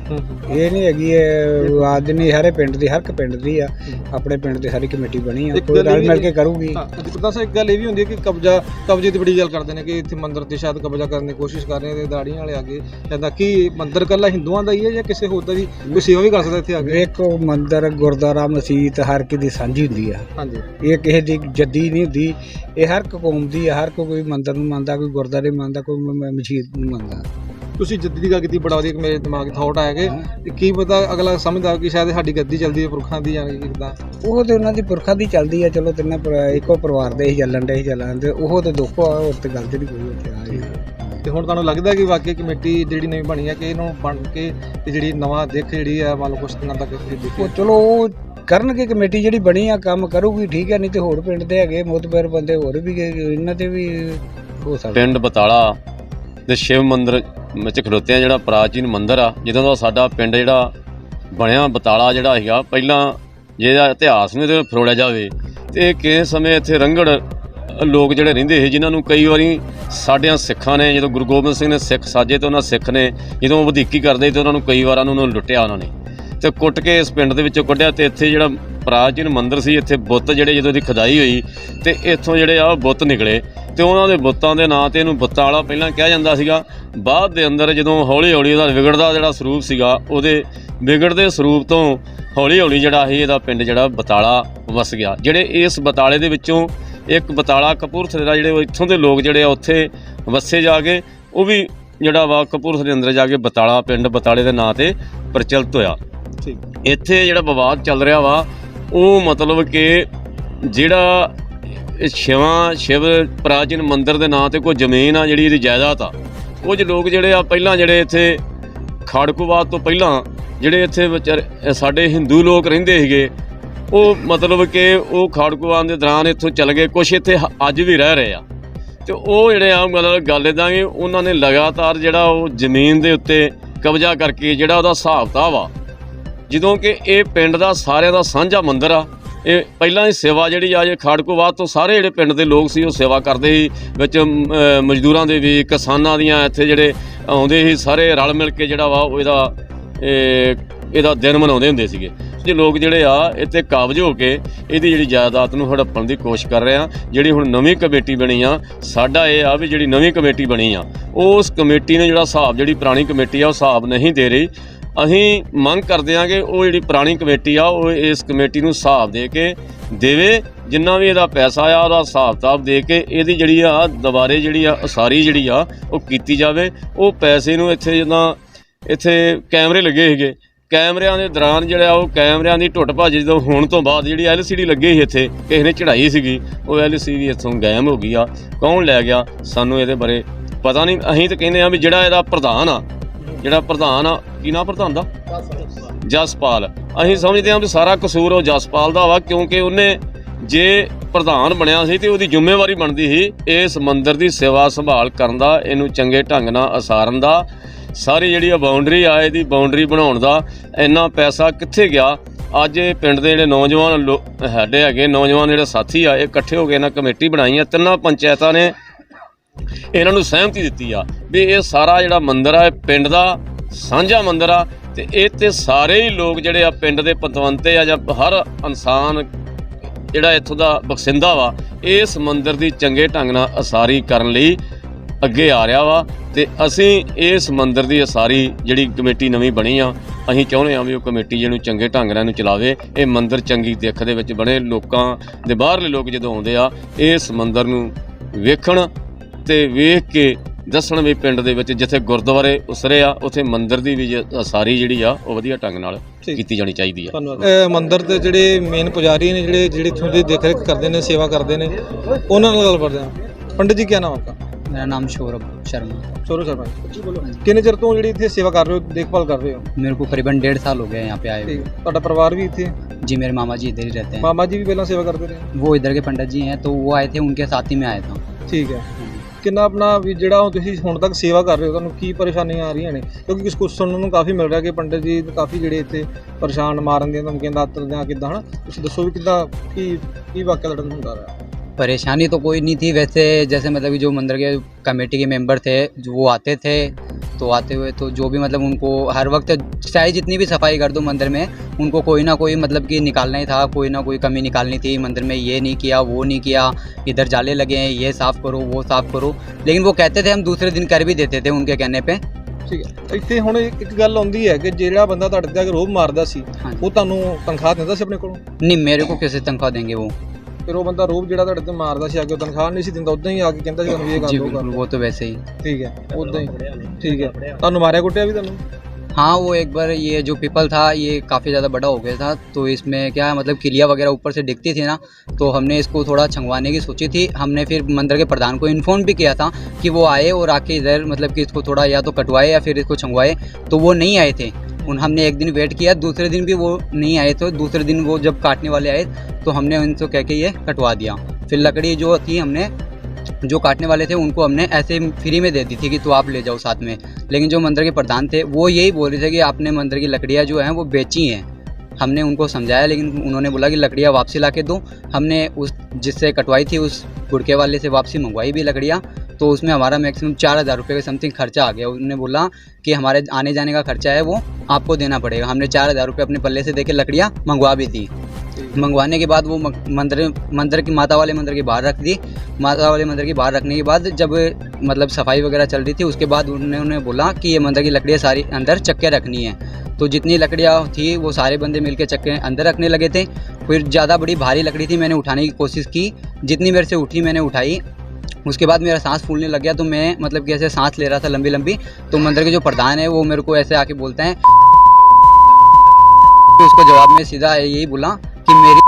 ਇਹ ਨਹੀਂ ਹੈਗੀ ਇਹ ਆਦ ਨਹੀਂ ਸਾਰੇ ਪਿੰਡ ਦੀ ਹਰ ਇੱਕ ਪਿੰਡ ਦੀ ਆ। ਆਪਣੇ ਪਿੰਡ ਦੀ ਸਾਰੀ ਕਮੇਟੀ ਬਣੀ ਆ ਇੱਕ ਕੋਈ ਗੱਲ ਰਲ ਮਿਲ ਕੇ ਕਰੂਗੀ। ਹਾਂ ਸਾ ਇੱਕ ਗੱਲ ਇਹ ਵੀ ਹੁੰਦੀ ਹੈ ਕਿ ਕਬਜ਼ਾ ਕਬਜ਼ੇ ਦੀ ਬੜੀ ਗੱਲ ਕਰਦੇ ਨੇ ਕਿ ਇੱਥੇ ਮੰਦਿਰ ਤੇ ਸ਼ਾਇਦ ਕਬਜ਼ਾ ਕਰਨ ਦੀ ਕੋਸ਼ਿਸ਼ ਕਰ ਰਹੇ ਨੇ ਦਾੜੀਆਂ ਵਾਲੇ ਕੇ ਕਹਿੰਦਾ ਕਿ ਮੰਦਿਰ ਕੱਲਾ ਹਿੰਦੂਆਂ ਦਾ ਹੀ ਹੈ ਜਾਂ ਕਿਸੇ ਹੋਰ ਦਾ ਵੀ ਕੋਈ ਸੇਵਾ ਵੀ ਕਰ ਸਕਦਾ ਇੱਥੇ ਆ ਕੇ? ਵੇਖੋ ਮੰਦਿਰ ਗੁਰਦੁਆਰਾ ਮਸਜਿਦ ਹਰ ਇੱਕ ਦੀ ਸਾਂਝੀ ਹੁੰਦੀ ਆ। ਹਾਂਜੀ। ਇਹ ਕਿਸੇ ਦੀ ਜੱਦੀ ਨਹੀਂ ਹੁੰਦੀ। ਇਹ ਹਰ ਇੱਕ ਕੌਮ ਦੀ ਆ ਹਰ ਕੋਈ ਮੰਦਿਰ ਨੂੰ ਮੰਨਦਾ ਕੋਈ ਗੁਰਦੁਆਰੇ ਨੂੰ ਮੰਨਦਾ ਕੋਈ ਮ- ਮ- ਮਸਜਿਦ ਨੂੰ ਮੰਨਦਾ। ਤੁਸੀਂ ਜੱਦੀ ਦੀ ਗੱਲ ਕੀਤੀ ਬੜਾ ਵਧੀਆ ਮੇਰੇ ਦਿਮਾਗ 'ਚ ਥਾਟ ਆਇਆ ਕਿ ਕੀ ਪਤਾ ਅਗਲਾ ਸਮਝਦਾ ਕਿ ਸ਼ਾਇਦ ਸਾਡੀ ਗੱਦੀ ਚੱਲਦੀ ਹੈ ਪੁਰਖਾਂ ਦੀ ਜਾਂ ਕਿਦਾਂ। ਉਹ ਤੇ ਉਹਨਾਂ ਦੀ ਪੁਰਖਾਂ ਦੀ ਚੱਲਦੀ ਆ ਚਲੋ ਤਿੰਨਾਂ ਪਰ- ਇੱਕੋ ਪਰਿਵਾਰ ਦੇ ਹੀ ਚੱਲਣ ਦੇ ਹੀ ਚੱਲਣ ਦੇ ਉਹ ਤੇ ਦੁੱਖ ਆ ਹੋਰ ਤੇ ਗੱਲ ਤੇ ਨਹੀਂ ਕੋਈ ਉੱਥੇ ਆ ਰਹੀ। ਤੇ ਹੁਣ ਤੁਹਾਨੂੰ ਲੱਗਦਾ ਕਿ ਵਾਕਈ ਕਮੇਟੀ ਜਿਹੜੀ ਨਵੀਂ ਬਣੀ ਹੈ ਕਿ ਇਹਨੂੰ ਬਣ ਕੇ ਤੇ ਜਿਹੜੀ ਨਵਾਂ ਦਿੱਖ ਜਿਹੜੀ ਹੈ ਮੰਨ ਲਓ ਕੁਛ ਦਿਨਾਂ ਤੱਕ ਉਹ ਚਲੋ ਉਹ ਕਰਨਗੇ ਕਮੇਟੀ ਜਿਹੜੀ ਬਣੀ ਆ ਕੰਮ ਕਰੂਗੀ ਠੀਕ ਹੈ ਨਹੀਂ ਤੇ ਹੋਰ ਪਿੰਡ ਦੇ ਹੈਗੇ ਮੋਤਬਰ ਬੰਦੇ ਹੋਰ ਵੀ ਇਹਨਾਂ ਤੇ ਵੀ ਹੋ ਸਕਦਾ। ਪਿੰਡ ਬਤਾਲਾ ਦੇ ਸ਼ਿਵ ਮੰਦਿਰ ਵਿੱਚ ਖਲੋਤੇ ਆ ਜਿਹੜਾ ਪ੍ਰਾਚੀਨ ਮੰਦਿਰ ਆ, ਜਦੋਂ ਦਾ ਸਾਡਾ ਪਿੰਡ ਜਿਹੜਾ ਬਣਿਆ, ਬਤਾਲਾ ਜਿਹੜਾ ਹੈਗਾ ਪਹਿਲਾਂ ਜਿਹਦਾ ਇਤਿਹਾਸ ਨੂੰ ਤੇ ਫਰੋੜਿਆ ਜਾਵੇ। ਤੇ ਕਿਸੇ ਸਮੇਂ ਇੱਥੇ ਰੰਗੜ ਲੋਕ ਜਿਹੜੇ ਰਹਿੰਦੇ ਸੀ, ਜਿਨ੍ਹਾਂ ਨੂੰ ਕਈ ਵਾਰੀ ਸਾਡਿਆਂ ਸਿੱਖਾਂ ਨੇ, ਜਦੋਂ ਗੁਰੂ ਗੋਬਿੰਦ ਸਿੰਘ ਨੇ ਸਿੱਖ ਸਾਜੇ ਤੇ ਉਹਨਾਂ ਸਿੱਖ ਨੇ, ਜਦੋਂ ਉਹ ਵਧੀਕੀ ਕਰਦੇ ਤੇ ਉਹਨਾਂ ਨੂੰ ਕਈ ਵਾਰਾਂ ਉਹਨਾਂ ਨੂੰ ਲੁੱਟਿਆ ਉਹਨਾਂ ਨੇ। ਤੇ ਕੁੱਟ ਕੇ ਇਸ ਪਿੰਡ ਦੇ ਵਿੱਚੋਂ ਕੱਢਿਆ ਤੇ ਇੱਥੇ ਜਿਹੜਾ ਪ੍ਰਾਚੀਨ ਮੰਦਿਰ ਸੀ, ਇੱਥੇ ਬੁੱਤ ਜਿਹੜੇ ਜਦੋਂ ਦੀ ਖਦਾਈ ਹੋਈ ਤੇ ਇੱਥੋਂ ਜਿਹੜੇ ਆ ਉਹ ਬੁੱਤ ਨਿਕਲੇ ਤੇ ਉਹਨਾਂ ਦੇ ਬੁੱਤਾਂ ਦੇ ਨਾਂ ਤੇ ਇਹਨੂੰ ਬੁੱਤਾਂ ਵਾਲਾ ਪਹਿਲਾਂ ਕਿਹਾ ਜਾਂਦਾ ਸੀਗਾ। ਬਾਅਦ ਦੇ ਅੰਦਰ ਜਦੋਂ ਹੌਲੀ ਹੌਲੀ ਇਹਦਾ ਵਿਗੜਦਾ ਜਿਹੜਾ ਸਰੂਪ ਸੀਗਾ, ਉਹਦੇ ਵਿਗੜਦੇ ਸਰੂਪ ਤੋਂ ਹੌਲੀ ਹੌਲੀ ਜਿਹੜਾ ਸੀ ਇਹਦਾ ਪਿੰਡ ਜਿਹੜਾ ਬਤਾਲਾ ਵਸ ਗਿਆ। ਜਿਹੜੇ ਇਸ ਬਤਾਲੇ ਦੇ ਵਿੱਚੋਂ ਇੱਕ ਬਤਾਲਾ ਕਪੂਰਥਲੇ ਦਾ ਜਿਹੜੇ ਇੱਥੋਂ ਦੇ ਲੋਕ ਜਿਹੜੇ ਆ ਉੱਥੇ ਵਸੇ ਜਾ ਕੇ, ਉਹ ਵੀ ਜਿਹੜਾ ਵਾ ਕਪੂਰਥਲੇ ਅੰਦਰ ਜਾ ਕੇ ਬਤਾਲਾ ਪਿੰਡ ਬਤਾਲੇ ਦੇ ਨਾਂ ਤੇ ਪ੍ਰਚਲਿਤ ਹੋਇਆ। ਇੱਥੇ ਜਿਹੜਾ ਵਿਵਾਦ ਚੱਲ ਰਿਹਾ ਵਾ, ਉਹ ਮਤਲਬ ਕਿ ਜਿਹੜਾ ਇਹ ਸ਼ਿਵਾਂ ਸ਼ਿਵ ਪ੍ਰਾਚੀਨ ਮੰਦਿਰ ਦੇ ਨਾਂ ਤੇ ਕੋਈ ਜ਼ਮੀਨ ਆ ਜਿਹੜੀ ਇਹਦੀ ਜਾਇਦਾਦ ਆ, ਕੁਝ ਲੋਕ ਜਿਹੜੇ ਆ ਪਹਿਲਾਂ ਜਿਹੜੇ ਇੱਥੇ ਖਾੜਕੂਵਾਦ ਤੋਂ ਪਹਿਲਾਂ ਜਿਹੜੇ ਇੱਥੇ ਵਿਚਾਰੇ ਸਾਡੇ ਹਿੰਦੂ ਲੋਕ ਰਹਿੰਦੇ ਸੀਗੇ, ਉਹ ਮਤਲਬ ਕਿ ਉਹ ਖਾੜਕੂਵਾਦ ਦੇ ਦੌਰਾਨ ਇੱਥੋਂ ਚੱਲ ਗਏ ਕੁਝ ਇੱਥੇ ਅੱਜ ਵੀ ਰਹਿ ਰਹੇ ਆ। ਤੇ ਉਹ ਜਿਹੜੇ ਆ, ਮਤਲਬ ਗੱਲ ਇਦਾਂ ਕਿ ਉਹਨਾਂ ਨੇ ਲਗਾਤਾਰ ਜਿਹੜਾ ਉਹ ਜ਼ਮੀਨ ਦੇ ਉੱਤੇ ਕਬਜ਼ਾ ਕਰਕੇ ਜਿਹੜਾ ਉਹਦਾ ਹਿਸਾਬ ਕਿਤਾਬ ਆ ਜਦੋਂ ਕਿ ਇਹ ਪਿੰਡ ਦਾ ਸਾਰਿਆਂ ਦਾ ਸਾਂਝਾ ਮੰਦਿਰ ਆ ਇਹ ਪਹਿਲਾਂ ਹੀ ਸੇਵਾ ਜਿਹੜੀ ਆ ਜੇ ਖਾੜਕੂਵਾਦ ਤੋਂ ਸਾਰੇ ਜਿਹੜੇ ਪਿੰਡ ਦੇ ਲੋਕ ਸੀ ਉਹ ਸੇਵਾ ਕਰਦੇ ਸੀ। ਵਿੱਚ ਮਜ਼ਦੂਰਾਂ ਦੇ ਵੀ ਕਿਸਾਨਾਂ ਦੀਆਂ ਇੱਥੇ ਜਿਹੜੇ ਆਉਂਦੇ ਸੀ ਸਾਰੇ ਰਲ ਮਿਲ ਕੇ ਜਿਹੜਾ ਵਾ ਉਹ ਇਹਦਾ ਇਹ, ਇਹਦਾ ਦਿਨ ਮਨਾਉਂਦੇ ਹੁੰਦੇ ਸੀਗੇ। ਜੇ ਲੋਕ ਜਿਹੜੇ ਆ ਇੱਥੇ ਕਾਬਜ ਹੋ ਕੇ ਇਹਦੀ ਜਿਹੜੀ ਜਾਇਦਾਦ ਨੂੰ ਹੜੱਪਣ ਦੀ ਕੋਸ਼ਿਸ਼ ਕਰ ਰਹੇ ਆ ਜਿਹੜੀ ਹੁਣ ਨਵੀਂ ਕਮੇਟੀ ਬਣੀ ਆ ਸਾਡਾ ਇਹ ਆ ਵੀ ਜਿਹੜੀ ਨਵੀਂ ਕਮੇਟੀ ਬਣੀ ਆ ਉਸ ਕਮੇਟੀ ਨੇ ਜਿਹੜਾ ਹਿਸਾਬ ਜਿਹੜੀ ਪੁਰਾਣੀ ਕਮੇਟੀ ਆ ਉਹ ਹਿਸਾਬ ਨਹੀਂ ਦੇ ਰਹੀ। ਅਸੀਂ ਮੰਗ ਕਰਦੇ ਹਾਂ ਕਿ ਉਹ ਜਿਹੜੀ ਪੁਰਾਣੀ ਕਮੇਟੀ ਆ, ਉਹ ਇਸ ਕਮੇਟੀ ਨੂੰ ਹਿਸਾਬ ਦੇ ਕੇ ਦੇਵੇ, ਜਿੰਨਾ ਵੀ ਇਹਦਾ ਪੈਸਾ ਆ, ਉਹਦਾ ਹਿਸਾਬ ਕਿਤਾਬ ਦੇ ਕੇ ਇਹਦੀ ਜਿਹੜੀ ਆ, ਦੁਬਾਰੇ ਜਿਹੜੀ ਆ, ਉਸਾਰੀ ਜਿਹੜੀ ਆ, ਉਹ ਕੀਤੀ ਜਾਵੇ। ਉਹ ਪੈਸੇ ਨੂੰ ਇੱਥੇ ਜਿੱਦਾਂ, ਇੱਥੇ ਕੈਮਰੇ ਲੱਗੇ ਸੀਗੇ। ਕੈਮਰਿਆਂ ਦੇ ਦੌਰਾਨ ਜਿਹੜਾ ਉਹ ਕੈਮਰਿਆਂ ਦੀ ਟੁੱਟ ਭੱਜ ਜਦੋਂ ਹੋਣ ਤੋਂ ਬਾਅਦ ਜਿਹੜੀ ਐਲਸੀਡੀ ਲੱਗੀ ਸੀ ਇੱਥੇ, ਕਿਸੇ ਨੇ ਚੜਾਈ ਸੀਗੀ, ਉਹ ਐਲਸੀਡੀ ਇੱਥੋਂ ਗਾਇਬ ਹੋ ਗਈ ਆ। ਕੌਣ ਲੈ ਗਿਆ? ਸਾਨੂੰ ਇਹਦੇ ਬਾਰੇ ਪਤਾ ਨਹੀਂ। ਅਸੀਂ ਤਾਂ ਕਹਿੰਦੇ ਆ ਵੀ ਜਿਹੜਾ ਇਹਦਾ ਪ੍ਰਧਾਨ ਆ ਜਿਹੜਾ ਪ੍ਰਧਾਨ ਆ, ਕੀ ਨਾਂ ਪ੍ਰਧਾਨ ਦਾ? ਜਸਪਾਲ। ਅਸੀਂ ਸਮਝਦੇ ਹਾਂ ਵੀ ਸਾਰਾ ਕਸੂਰ ਉਹ ਜਸਪਾਲ ਦਾ ਵਾ, ਕਿਉਂਕਿ ਉਹਨੇ ਜੇ ਪ੍ਰਧਾਨ ਬਣਿਆ ਸੀ ਤੇ ਉਹਦੀ ਜ਼ਿੰਮੇਵਾਰੀ ਬਣਦੀ ਸੀ ਇਸ ਮੰਦਿਰ ਦੀ ਸੇਵਾ ਸੰਭਾਲ ਕਰਨ ਦਾ, ਇਹਨੂੰ ਚੰਗੇ ਢੰਗ ਨਾਲ ਅਸਾਰਨ ਦਾ। ਸਾਰੀ ਜਿਹੜੀ ਆ ਬਾਉਂਡਰੀ ਆ, ਇਹਦੀ ਬਾਉਂਡਰੀ ਬਣਾਉਣ ਦਾ, ਇੰਨਾ ਪੈਸਾ ਕਿੱਥੇ ਗਿਆ? ਅੱਜ ਇਹ ਪਿੰਡ ਦੇ ਜਿਹੜੇ ਨੌਜਵਾਨ ਲੋ- ਸਾਡੇ ਹੈਗੇ, ਨੌਜਵਾਨ ਜਿਹੜੇ ਸਾਥੀ ਆ, ਇਹ ਇਕੱਠੇ ਹੋ ਕੇ ਇਹਨਾਂ ਕਮੇਟੀ ਬਣਾਈ ਆ। ਤਿੰਨਾਂ ਪੰਚਾਇਤਾਂ ਨੇ ਇਹਨਾਂ ਨੂੰ ਸਹਿਮਤੀ ਦਿੱਤੀ ਆ ਵੀ ਇਹ ਸਾਰਾ ਜਿਹੜਾ ਮੰਦਿਰ ਆ, ਇਹ ਪਿੰਡ ਦਾ ਸਾਂਝਾ ਮੰਦਿਰ ਆ ਤੇ ਇਹ ਤੇ ਸਾਰੇ ਹੀ ਲੋਕ ਜਿਹੜੇ ਆ ਪਿੰਡ ਦੇ ਪਤਵੰਤੇ ਆ ਜਾਂ ਹਰ ਇਨਸਾਨ ਜਿਹੜਾ ਇੱਥੋਂ ਦਾ ਬਖਸ਼ਿੰਦਾ ਵਾ, ਇਸ ਮੰਦਿਰ ਦੀ ਚੰਗੇ ਢੰਗ ਨਾਲ ਅਸਾਰੀ ਕਰਨ ਲਈ ਅੱਗੇ ਆ ਰਿਹਾ ਵਾ ਤੇ ਅਸੀਂ ਇਸ ਮੰਦਿਰ ਦੀ ਅਸਾਰੀ ਜਿਹੜੀ ਕਮੇਟੀ ਨਵੀਂ ਬਣੀ ਆ, ਅਸੀਂ ਚਾਹੁੰਦੇ ਆ ਵੀ ਉਹ ਕਮੇਟੀ ਜਿਹਨੂੰ ਚੰਗੇ ਢੰਗ ਨਾਲ ਇਹਨੂੰ ਚਲਾਵੇ, ਇਹ ਮੰਦਿਰ ਚੰਗੀ ਦਿੱਖ ਦੇ ਵਿੱਚ ਬਣੇ, ਲੋਕਾਂ ਦੇ ਬਾਹਰਲੇ ਲੋਕ ਜਦੋਂ ਆਉਂਦੇ ਆ, ਇਸ ਮੰਦਿਰ ਨੂੰ ਵੇਖਣ ਤੇ ਵੇਖ ਕੇ ਦੱਸਣ ਵੀ ਪਿੰਡ ਦੇ ਵਿੱਚ ਜਿੱਥੇ ਗੁਰਦੁਆਰੇ ਉਸਰੇ ਆ ਉੱਥੇ ਮੰਦਿਰ ਦੀ ਵੀ ਜ- ਸਾਰੀ ਜਿਹੜੀ ਆ ਉਹ ਵਧੀਆ ਢੰਗ ਨਾਲ ਠੀਕ। ਕੀਤੀ ਜਾਣੀ ਚਾਹੀਦੀ ਆ ਧੰਨਵਾਦ ਇਹ ਮੰਦਿਰ ਦੇ ਜਿਹੜੇ ਮੇਨ ਪੁਜਾਰੀ ਨੇ ਜਿਹੜੇ ਜਿਹੜੇ ਇੱਥੋਂ ਦੀ ਦੇਖ ਰੇਖ ਕਰਦੇ ਨੇ ਸੇਵਾ ਕਰਦੇ ਨੇ ਉਹਨਾਂ ਨਾਲ ਗੱਲ ਕਰਦੇ ਹਾਂ ਪੰਡਿਤ ਜੀ ਕੀ ਨਾਮ ਆਪਕਾ मेरा नाम सौरभ शर्मा ਸੋਰੂ ਸਰਪੰਚ ਕਿੰਨੇ ਚਿਰ ਤੋਂ ਜਿਹੜੀ ਇੱਥੇ ਸੇਵਾ ਕਰ ਰਹੇ ਹੋ ਦੇਖਭਾਲ ਕਰ ਰਹੇ ਹੋ मेरे को करीबन डेढ़ साल हो गए यहाँ पे आए हुए ਠੀਕ ਤੁਹਾਡਾ ਪਰਿਵਾਰ ਵੀ ਇੱਥੇ ਹੈ? जी मेरे मामा जी इधर ही रहते हैं ਮਾਮਾ ਜੀ ਵੀ ਪਹਿਲਾਂ ਸੇਵਾ ਕਰਦੇ ਰਹੇ वो इधर के पंडित जी हैं तो वो आए थे उनके साथ ही मैं आया था ਠੀਕ ਹੈ ਕਿੰਨਾ ਆਪਣਾ ਵੀ ਜਿਹੜਾ ਹੁਣ ਤੁਸੀਂ ਹੁਣ ਤੱਕ ਸੇਵਾ ਕਰ ਰਹੇ ਹੋ ਤੁਹਾਨੂੰ ਕੀ ਪਰੇਸ਼ਾਨੀਆਂ ਆ ਰਹੀਆਂ ਨੇ ਕਿਉਂਕਿ ਕਿਸ ਕੁਛ ਸੁਣਨ ਨੂੰ ਕਾਫੀ ਮਿਲ ਰਿਹਾ ਕਿ ਪੰਡਿਤ ਜੀ ਕਾਫੀ ਜਿਹੜੇ ਇੱਥੇ ਪਰੇਸ਼ਾਨ ਮਾਰਨ ਦੀਆਂ ਧਮਕੀਆਂ ਦਾਤਰ ਦੀਆਂ ਕਿੱਦਾਂ ਹਨਾ ਤੁਸੀਂ ਦੱਸੋ ਵੀ ਕਿੱਦਾਂ ਕੀ ਕੀ ਵਾਕਿਆ ਤੁਹਾਡੇ ਨਾਲ ਹੁੰਦਾ ਰਿਹਾ परेशानी तो कोई नहीं थी वैसे जैसे मतलब कि जो मंदिर के कमेटी के मेंबर थे जो वो आते थे तो आते हुए तो जो भी मतलब उनको हर वक्त चाहे जितनी भी सफाई कर दो मंदिर में उनको कोई ना कोई मतलब कि निकालना ही था कोई ना कोई कमी निकालनी थी मंदिर में ये नहीं किया वो नहीं किया इधर जाले लगे हैं ये साफ़ करो वो साफ़ करो लेकिन वो कहते थे हम दूसरे दिन कर भी देते थे उनके कहने पे ਠੀਕ ਹੈ ਇੱਥੇ ਹੁਣ ਇੱਕ ਇੱਕ ਗੱਲ ਆਉਂਦੀ ਹੈ ਕਿ ਜਿਹੜਾ ਬੰਦਾ ਤੁਹਾਡੇ ਤੇ ਆ ਕੇ ਰੋਬ ਮਾਰਦਾ ਸੀ ਹਾਂਜੀ। ਉਹ ਤੁਹਾਨੂੰ ਤਨਖਾਹ ਦਿੰਦਾ ਸੀ ਆਪਣੇ ਕੋਲੋਂ नहीं मेरे को कैसे तनख्वाह देंगे वो ਫਿਰ ਉਹ ਬੰਦਾ ਰੋਬ ਜਿਹੜਾ ਤੁਹਾਡੇ ਤੇ ਮਾਰਦਾ ਸੀ ਆ ਕੇ ਉਹ ਤਨਖਾਹ ਨਹੀਂ ਸੀ ਦਿੰਦਾ ਉਦਾਂ ਹੀ ਆ ਕੇ ਕਹਿੰਦਾ ਸੀ ਤੁਹਾਨੂੰ ਵੀ ਇਹ जी ਕਰ ਦੋ बिल्कुल वो तो वैसे ही ਠੀਕ ਹੈ ਉਦਾਂ ਹੀ ਠੀਕ ਹੈ ਤੁਹਾਨੂੰ ਮਾਰਿਆ ਕੁੱਟਿਆ ਵੀ ਤੁਹਾਨੂੰ हाँ वो एक बार ये जो पीपल था ये काफ़ी ज़्यादा बड़ा हो गया था तो इसमें क्या है मतलब किलिया वगैरह ऊपर से दिखती थी ना तो हमने इसको थोड़ा छंगवाने की सोची थी हमने फिर मंदिर के प्रधान को इन्फॉर्म भी किया था कि वो आए और आके इधर मतलब कि इसको थोड़ा या तो कटवाए या फिर इसको छंगवाए तो वो नहीं आए थे उन, हमने एक दिन वेट किया, दूसरे दिन भी वो नहीं आए तो दूसरे दिन वो जब काटने वाले आए तो हमने उनसे कह के ये कटवा दिया। फिर लकड़ी जो थी हमने, जो काटने वाले थे, उनको हमने ऐसे फ्री में दे दी थी कि तो आप ले जाओ साथ में। लेकिन जो मंदिर के प्रधान थे, वो यही बोल रहे थे कि आपने मंदिर की लकड़ियाँ जो हैं, वो बेची हैं। हमने उनको समझाया, लेकिन उन्होंने बोला कि लकड़ियाँ वापसी ला के दो। हमने उस, जिससे कटवाई थी, उस गुड़के वाले से वापसी मंगवाई भी लकड़ियाँ। तो उसमें हमारा मैक्सिमम चार हज़ार रुपये का समथिंग खर्चा आ गया। उन्होंने बोला कि हमारे आने जाने का खर्चा है वो आपको देना पड़ेगा। हमने चार हज़ार रुपये अपने पल्ले से देके लकड़ियाँ मंगवा भी दी। मंगवाने के बाद वो मंदिर मंदिर की माता वाले मंदिर के बाहर रख दी। माता वाले मंदिर के बाहर रखने के बाद जब मतलब सफ़ाई वगैरह चल रही थी उसके बाद उन्होंने उन्हें बोला कि ये मंदिर की लकड़ियाँ सारी अंदर चक्के रखनी है। तो जितनी लकड़ियाँ थी वो सारे बंदे मिलके चक्के अंदर रखने लगे थे। फिर ज़्यादा बड़ी भारी लकड़ी थी मैंने उठाने की कोशिश की। जितनी मेरे से उठी मैंने उठाई। उसके बाद मेरा सांस फूलने लग गया तो मैं मतलब कि ऐसे सांस ले रहा था लंबी लंबी तो मंदिर के जो प्रधान है, वो मेरे को ऐसे आके बोलते हैं। फिर उसको जवाब में सीधा यही बोला कि मेरी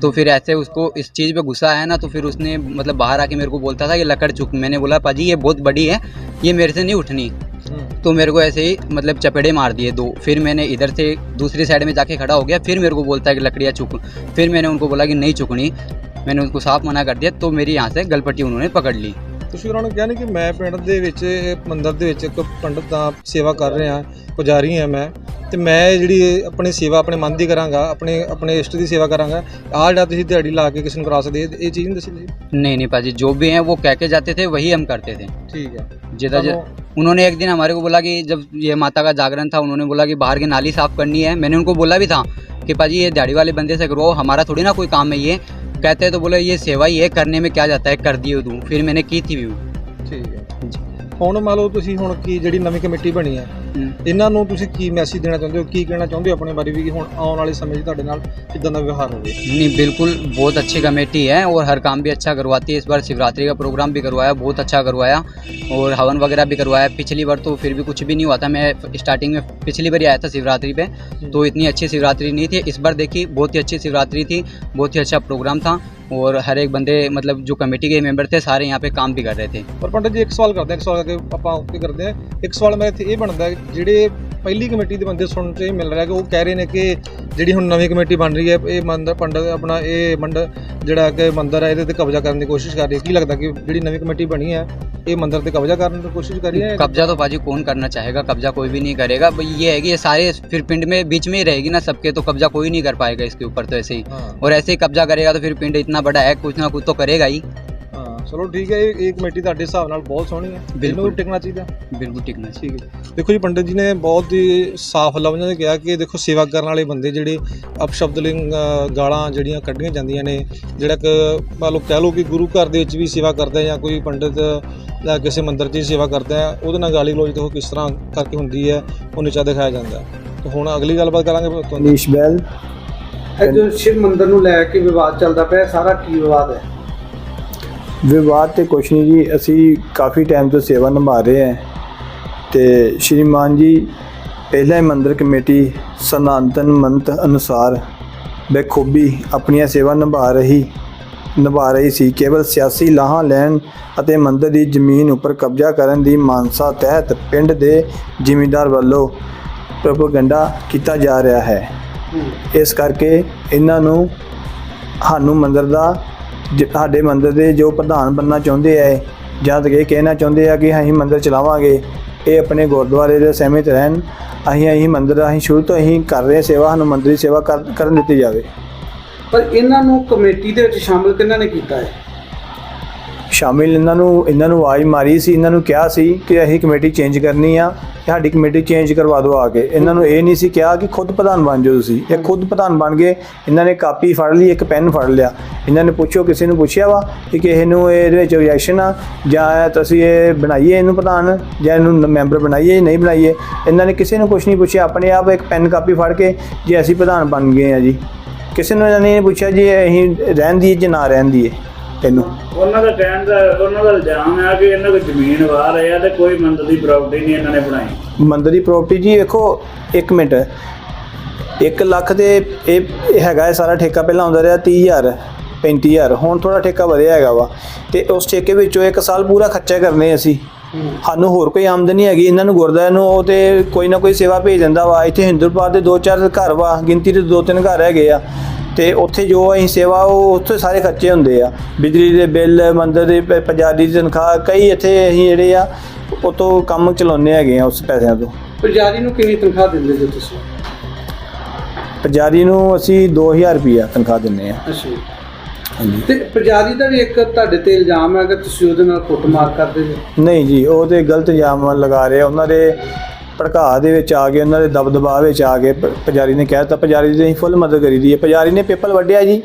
तो फिर ऐसे उसको इस चीज़ पे गुस्सा आया ना तो फिर उसने मतलब बाहर आके मेरे को बोलता था कि लकड़ चुक। मैंने बोला, पाजी, ये बहुत बड़ी है, ये मेरे से नहीं उठनी। तो मेरे को ऐसे ही मतलब चपेड़े मार दिए दो। फिर मैंने इधर से दूसरी साइड में जाके खड़ा हो गया, फिर मेरे को बोलता है कि लकड़ियाँ चुक। फिर मैंने उनको बोला कि नहीं चुकनी। मैंने उनको साफ मना कर दिया तो मेरी यहाँ से गलपट्टी उन्होंने पकड़ ली ਤੁਸੀਂ ਉਹਨਾਂ ਨੂੰ ਕਿਹਾ ਨਹੀਂ ਕਿ ਮੈਂ ਪਿੰਡ ਦੇ ਵਿੱਚ ਇਹ ਮੰਦਿਰ ਦੇ ਵਿੱਚ ਇੱਕ ਪੰਡਤ ਦਾ ਸੇਵਾ ਕਰ ਰਿਹਾ ਪੁਜਾਰੀ ਹਾਂ ਮੈਂ ਤੇ ਮੈਂ ਜਿਹੜੀ ਇਹ ਆਪਣੀ ਸੇਵਾ ਆਪਣੇ ਮਨ ਦੀ ਕਰਾਂਗਾ ਆਪਣੇ ਆਪਣੇ ਇਸ਼ਟ ਦੀ ਸੇਵਾ ਕਰਾਂਗਾ ਆਹ ਜਿਹੜਾ ਤੁਸੀਂ ਦਿਹਾੜੀ ਲਾ ਕੇ ਕਿਸੇ ਨੂੰ ਕਰਾ ਸਕਦੇ ਇਹ ਇਹ ਚੀਜ਼ ਨਹੀਂ ਦੱਸੀ ਤੁਸੀਂ नहीं नहीं पाजी जो भी हैं वो कह के जाते थे वही हम करते थे ਠੀਕ ਹੈ जिधर ਤੁਹਾਨੂੰ- उन्होंने एक दिन हमारे को बोला कि जब ये माता का जागरण था उन्होंने बोला कि बाहर की नाली साफ करनी है मैंने उनको बोला भी था कि पाजी ये दिहाड़ी वाले बंदे से करवाओ हमारा थोड़ी ना कोई काम है ये कहते तो बोले ये सेवा ये करने में क्या जाता है कर दिए दूँ फिर मैंने की थी व्यू ਹੁਣ ਮੰਨ ਲਓ ਤੁਸੀਂ ਹੁਣ ਕੀ ਜਿਹੜੀ ਨਵੀਂ ਕਮੇਟੀ ਬਣੀ ਹੈ ਇਹਨਾਂ ਨੂੰ ਤੁਸੀਂ ਕੀ ਮੈਸੇਜ ਦੇਣਾ ਚਾਹੁੰਦੇ ਹੋ ਕੀ ਕਹਿਣਾ ਚਾਹੁੰਦੇ ਹੋ ਆਪਣੇ ਬਾਰੇ ਵੀ ਕਿ ਹੁਣ ਆਉਣ ਵਾਲੇ ਸਮੇਂ 'ਚ ਤੁਹਾਡੇ ਨਾਲ ਕਿਦਾਂ ਦਾ ਵਿਵਹਾਰ ਹੋਵੇ नहीं बिल्कुल बहुत अच्छी कमेटी है और हर काम भी अच्छा करवाती है इस बार शिवरात्रि का प्रोग्राम भी करवाया बहुत अच्छा करवाया और हवन वगैरह भी करवाया पिछली बार तो फिर भी कुछ भी नहीं हुआ था मैं स्टार्टिंग में पिछली बार ही आया था शिवरात्रि पे तो इतनी अच्छी शिवरात्रि नहीं थी इस बार देखी बहुत ही अच्छी शिवरात्रि थी बहुत ही अच्छा प्रोग्राम था और ਹਰ ਇੱਕ ਬੰਦੇ ਮਤਲਬ ਜੋ ਕਮੇਟੀ ਦੇ ਮੈਂਬਰ ਥੇ ਸਾਰੇ ਯਹਾਂ ਪੇ ਕੰਮ ਵੀ ਕਰ ਰਹੇ ਥੇ ਪਰ ਪੰਡਤ ਜੀ ਇੱਕ ਸਵਾਲ ਕਰਦੇ ਹਾਂ ਇੱਕ ਸਵਾਲ ਕਰਕੇ ਆਪਾਂ ਉੱਤੇ ਕਰਦੇ ਹਾਂ ਇੱਕ ਸਵਾਲ ਮੇਰੇ ਇੱਥੇ ਇਹ ਬਣਦਾ ਜਿਹੜੇ ਪਹਿਲੀ ਕਮੇਟੀ ਦੇ ਬੰਦੇ ਸੁਣਨ 'ਚ ਇਹ ਮਿਲ ਰਿਹਾ ਕਿ ਉਹ ਕਹਿ ਰਹੇ ਨੇ ਕਿ ਜਿਹੜੀ ਹੁਣ ਨਵੀਂ ਕਮੇਟੀ ਬਣ ਰਹੀ ਹੈ ਇਹ ਮੰਦਰ ਪੰਡਤ ਆਪਣਾ ਇਹ ਮੰਡਰ ਜਿਹੜਾ ਕਿ ਮੰਦਰ ਹੈ ਇਹਦੇ ਤੇ ਕਬਜ਼ਾ ਕਰਨ ਦੀ ਕੋਸ਼ਿਸ਼ ਕਰ ਰਹੀ ਹੈ ਕੀ ਲੱਗਦਾ ਕਿ ਜਿਹੜੀ ਨਵੀਂ ਕਮੇਟੀ ਬਣੀ ਹੈ ਇਹ ਮੰਦਰ ਤੇ ਕਬਜ਼ਾ ਕਰਨ ਦੀ ਕੋਸ਼ਿਸ਼ ਕਰ ਰਹੀ ਹੈ कब्जा तो पाजी कौन करना चाहेगा कब्जा कोई भी नहीं करेगा भाई ये है कि ये सारे फिर पिंड में बीच में ही रहेगी ना सबके तो कब्जा कोई नहीं कर पाएगा इसके ऊपर तो ऐसे ही ਹਾਂ और ऐसे ही कब्जा करेगा तो फिर पिंड इतना बड़ा है कुछ ना कुछ तो करेगा ही ਹਾਂ ਚਲੋ ਠੀਕ ਹੈ ਇਹ ਇਹ ਕਮੇਟੀ ਤੁਹਾਡੇ ਹਿਸਾਬ ਨਾਲ ਬਹੁਤ ਸੋਹਣੀ ਹੈ। ਬਿਲਕੁਲ। ਟਿਕਣਾ ਚਾਹੀਦਾ। ਬਿਲਕੁਲ ਟਿਕਣਾ ਚਾਹੀਦਾ। ਦੇਖੋ ਜੀ ਪੰਡਤ ਜੀ ਨੇ ਬਹੁਤ ਹੀ ਸਾਫ਼ ਲਫ਼ਜ਼ਾਂ ਨੇ ਕਿਹਾ ਕਿ ਦੇਖੋ ਸੇਵਾ ਕਰਨ ਵਾਲੇ ਬੰਦੇ ਜਿਹੜੇ ਅਪਸ਼ਬਦਲਿੰਗ ਗਾਲਾਂ ਜਿਹੜੀਆਂ ਕੱਢੀਆਂ ਜਾਂਦੀਆਂ ਨੇ ਜਿਹੜਾ ਕਿ ਮੰਨ ਲਓ ਕਹਿ ਲਓ ਕਿ ਗੁਰੂ ਘਰ ਦੇ ਵਿੱਚ ਵੀ ਸੇਵਾ ਕਰਦਾ ਜਾਂ ਕੋਈ ਪੰਡਤ ਜਾਂ ਕਿਸੇ ਮੰਦਰ 'ਚ ਸੇਵਾ ਕਰਦਾ ਹੈ ਉਹਦੇ ਨਾਲ ਗਾਲੀ ਗਲੋਚ ਦੇਖੋ ਕਿਸ ਤਰ੍ਹਾਂ ਕਰਕੇ ਹੁੰਦੀ ਹੈ ਉਹ ਨੀਚਾ ਦਿਖਾਇਆ ਜਾਂਦਾ ਤਾਂ ਹੁਣ ਅਗਲੀ ਗੱਲਬਾਤ ਕਰਾਂਗੇ ਤੁਹਾਨੂੰ। ਨੀਸ਼ ਬੈਲ। ਜੋ ਸ਼ਿਵ ਮੰਦਰ ਨੂੰ ਲੈ ਕੇ ਵਿਵਾਦ ਚੱਲਦਾ ਪਿਆ ਸਾਰਾ ਕੀ ਵਿਵਾਦ ਹੈ? ਵਿਵਾਦ ਤੇ ਕੁਛ ਨਹੀਂ ਜੀ ਅਸੀਂ ਕਾਫੀ ਟਾਈਮ ਤੋਂ ਸੇਵਾ ਨਿਭਾ ਰਹੇ ਹਾਂ। ਤੇ ਸ਼੍ਰੀਮਾਨ ਜੀ ਪਹਿਲਾਂ ਹੀ ਮੰਦਿਰ ਕਮੇਟੀ ਸਨਾਤਨ ਮੰਤ ਅਨੁਸਾਰ ਬਖੂਬੀ ਆਪਣੀਆਂ ਸੇਵਾ ਨਿਭਾ ਰਹੀ ਨਿਭਾ ਰਹੀ ਸੀ। ਕੇਵਲ ਸਿਆਸੀ ਲਾਹਾਂ ਲੈਣ ਅਤੇ ਮੰਦਿਰ ਦੀ ਜ਼ਮੀਨ ਉੱਪਰ ਕਬਜ਼ਾ ਕਰਨ ਦੀ ਮਾਨਸਾ ਤਹਿਤ ਪਿੰਡ ਦੇ ਜ਼ਿਮੀਂਦਾਰ ਵੱਲੋਂ ਪ੍ਰੋਪਗੈਂਡਾ ਕੀਤਾ ਜਾ ਰਿਹਾ ਹੈ। ਇਸ ਕਰਕੇ ਇਹਨਾਂ ਨੂੰ ਸਾਨੂੰ ਮੰਦਿਰ ਦਾ ਜ- ਸਾਡੇ ਮੰਦਿਰ ਦੇ ਜੋ ਪ੍ਰਧਾਨ ਬਣਨਾ ਚਾਹੁੰਦੇ ਆ ਜਾਂ ਤਾਂ ਇਹ ਕਹਿਣਾ ਚਾਹੁੰਦੇ ਆ ਕਿ ਅਸੀਂ ਮੰਦਿਰ ਚਲਾਵਾਂਗੇ, ਇਹ ਆਪਣੇ ਗੁਰਦੁਆਰੇ ਦੇ ਸਹਿਮਤ ਰਹਿਣ। ਅਸੀਂ ਅਸੀਂ ਮੰਦਿਰ, ਅਸੀਂ ਸ਼ੁਰੂ ਤੋਂ ਅਸੀਂ ਕਰ ਰਹੇ ਸੇਵਾ, ਸਾਨੂੰ ਮੰਦਿਰ ਦੀ ਸੇਵਾ ਕਰ- ਕਰਨ ਦਿੱਤੀ ਜਾਵੇ। ਪਰ ਇਹਨਾਂ ਨੂੰ ਕਮੇਟੀ ਦੇ ਵਿੱਚ ਸ਼ਾਮਲ ਕਿਹਨਾਂ ਨੇ ਕੀਤਾ ਹੈ? ਸ਼ਾਮਿਲ ਇਹਨਾਂ ਨੂੰ ਇਹਨਾਂ ਨੂੰ ਆਵਾਜ਼ ਮਾਰੀ ਸੀ, ਇਹਨਾਂ ਨੂੰ ਕਿਹਾ ਸੀ ਕਿ ਅਸੀਂ ਕਮੇਟੀ ਚੇਂਜ ਕਰਨੀ ਆ ਸਾਡੀ ਕਮੇਟੀ ਚੇਂਜ ਕਰਵਾ ਦਿਓ ਆ ਕੇ। ਇਹਨਾਂ ਨੂੰ ਇਹ ਨਹੀਂ ਸੀ ਕਿਹਾ ਕਿ ਖੁਦ ਪ੍ਰਧਾਨ ਬਣ ਜਾਓ ਤੁਸੀਂ। ਇਹ ਖੁਦ ਪ੍ਰਧਾਨ ਬਣ ਗਏ, ਇਹਨਾਂ ਨੇ ਕਾਪੀ ਫੜ ਲਈ, ਇੱਕ ਪੈਨ ਫੜ ਲਿਆ। ਇਹਨਾਂ ਨੇ ਪੁੱਛੋ, ਕਿਸੇ ਨੂੰ ਪੁੱਛਿਆ ਵਾ ਕਿ ਕਿਸੇ ਨੂੰ ਇਹਦੇ ਵਿੱਚ ਰਿਐਕਸ਼ਨ ਆ, ਜਾਂ ਤੁਸੀਂ ਇਹ ਬਣਾਈਏ ਇਹਨੂੰ ਪ੍ਰਧਾਨ, ਜਾਂ ਇਹਨੂੰ ਮੈਂਬਰ ਬਣਾਈਏ, ਨਹੀਂ ਬਣਾਈਏ। ਇਹਨਾਂ ਨੇ ਕਿਸੇ ਨੂੰ ਕੁਝ ਨਹੀਂ ਪੁੱਛਿਆ, ਆਪਣੇ ਆਪ ਇੱਕ ਪੈਨ ਕਾਪੀ ਫੜ ਕੇ, ਜੇ ਅਸੀਂ ਪ੍ਰਧਾਨ ਬਣ ਗਏ ਆ ਜੀ। ਕਿਸੇ ਨੂੰ ਇਹਨਾਂ ਨੇ ਇਹ ਪੁੱਛਿਆ ਜੀ, ਅਸੀਂ ਰਹਿਣ ਦੀ ਜਾਂ ਨਾ ਰਹਿਣ ਦੀ ਤੈਨੂੰ। ਉਹਨਾਂ ਦਾ ਕਹਿਣ ਦਾ ਉਹਨਾਂ ਦਾ ਇਲਜ਼ਾਮ ਹੈ ਕਿ ਇਹਨਾਂ ਕੋਲ ਜ਼ਮੀਨ ਵਾਹ ਰਹੇ ਆ ਤੇ ਕੋਈ ਮੰਦਰ ਦੀ ਪ੍ਰਾਪਰਟੀ ਨਹੀਂ ਇਹਨਾਂ ਨੇ ਬਣਾਈ। ਮੰਦਰ ਦੀ ਪ੍ਰਾਪਰਟੀ ਜੀ ਵੇਖੋ 1 ਮਿੰਟ। 1 ਲੱਖ ਦੇ ਇਹ ਹੈਗਾ ਇਹ ਸਾਰਾ ਠੇਕਾ ਪਹਿਲਾਂ ਆਉਂਦਾ ਰਿਹਾ 30000 35000 ਹੁਣ ਥੋੜਾ ਠੇਕਾ ਵਧਿਆ ਹੈਗਾ ਵਾ। ਤੇ ਉਸ ਠੇਕੇ ਵਿੱਚੋਂ ਇੱਕ ਸਾਲ ਪੂਰਾ ਖਰਚਾ ਕਰਨੇ ਅਸੀਂ। ਸਾਨੂੰ ਹੋਰ ਕੋਈ ਆਮਦਨੀ ਹੈਗੀ ਇਹਨਾਂ ਨੂੰ ਗੁਰਦੁਆਰੇ ਨੂੰ ਉਹ ਤੇ ਕੋਈ ਨਾ ਕੋਈ ਸੇਵਾ ਭੇਜ ਦਿੰਦਾ ਵਾ। ਇੱਥੇ ਹਿੰਦੂਪੁਰ ਦੇ ਦੋ ਚਾਰ ਘਰ ਵਾ ਗਿਣਤੀ ਦੇ ਦੋ ਤਿੰਨ ਘਰ ਹੈਗੇ ਆ। ਤੇ ਉੱਥੇ ਜੋ ਅਸੀਂ ਸੇਵਾ ਉਹ ਉੱਥੇ ਸਾਰੇ ਖਰਚੇ ਹੁੰਦੇ ਆ। ਬਿਜਲੀ ਦੇ ਬਿੱਲ ਮੰਦਰ ਦੇ ਪ- ਪੁਜਾਰੀ ਦੀ ਤਨਖਾਹ ਕਈ ਇੱਥੇ ਅਸੀਂ ਜਿਹੜੇ ਆ ਉਹ ਤੋਂ ਕੰਮ ਚਲਾਉਂਦੇ ਹੈਗੇ ਆ ਉਸ ਪੈਸਿਆਂ ਤੋਂ। ਪੁਜਾਰੀ ਨੂੰ ਕਿੰਨੀ ਤਨਖਾਹ ਦਿੰਦੇ ਜੋ ਤੁਸੀਂ? ਪੁਜਾਰੀ ਨੂੰ ਅਸੀਂ 2000 ਰੁਪਿਆ ਤਨਖਾਹ ਦਿੰਨੇ ਆ। ਅੱਛਾ ਤੇ ਪੁਜਾਰੀ ਦਾ ਵੀ ਇੱਕ ਤੁਹਾਡੇ ਤੇ ਇਲਜ਼ਾਮ ਹੈ ਕਿ ਤੁਸੀਂ ਉਹਦੇ ਨਾਲ ਕੁੱਟਮਾਰ ਕਰਦੇ ਨਹੀਂ ਜੀ ਉਹ ਤੇ ਗਲਤ ਇਲਜ਼ਾਮ ਲਗਾ ਰਹੇ। ਉਹਨਾਂ ਦੇ ਭੜਕਾ ਦੇ ਵਿੱਚ ਆ ਗਏ ਉਹਨਾਂ ਦੇ ਦਬਦਬਾ ਵਿੱਚ ਆ ਗਏ। ਪੁਜਾਰੀ ਨੇ ਕਹਿਤਾ ਪੁਜਾਰੀ ਦੀ ਅਸੀਂ ਫੁੱਲ ਮਦਦ ਕਰੀ ਦੀ ਹੈ। ਪੁਜਾਰੀ ਨੇ ਪੇਪਰ ਵੱਢਿਆ ਜੀ।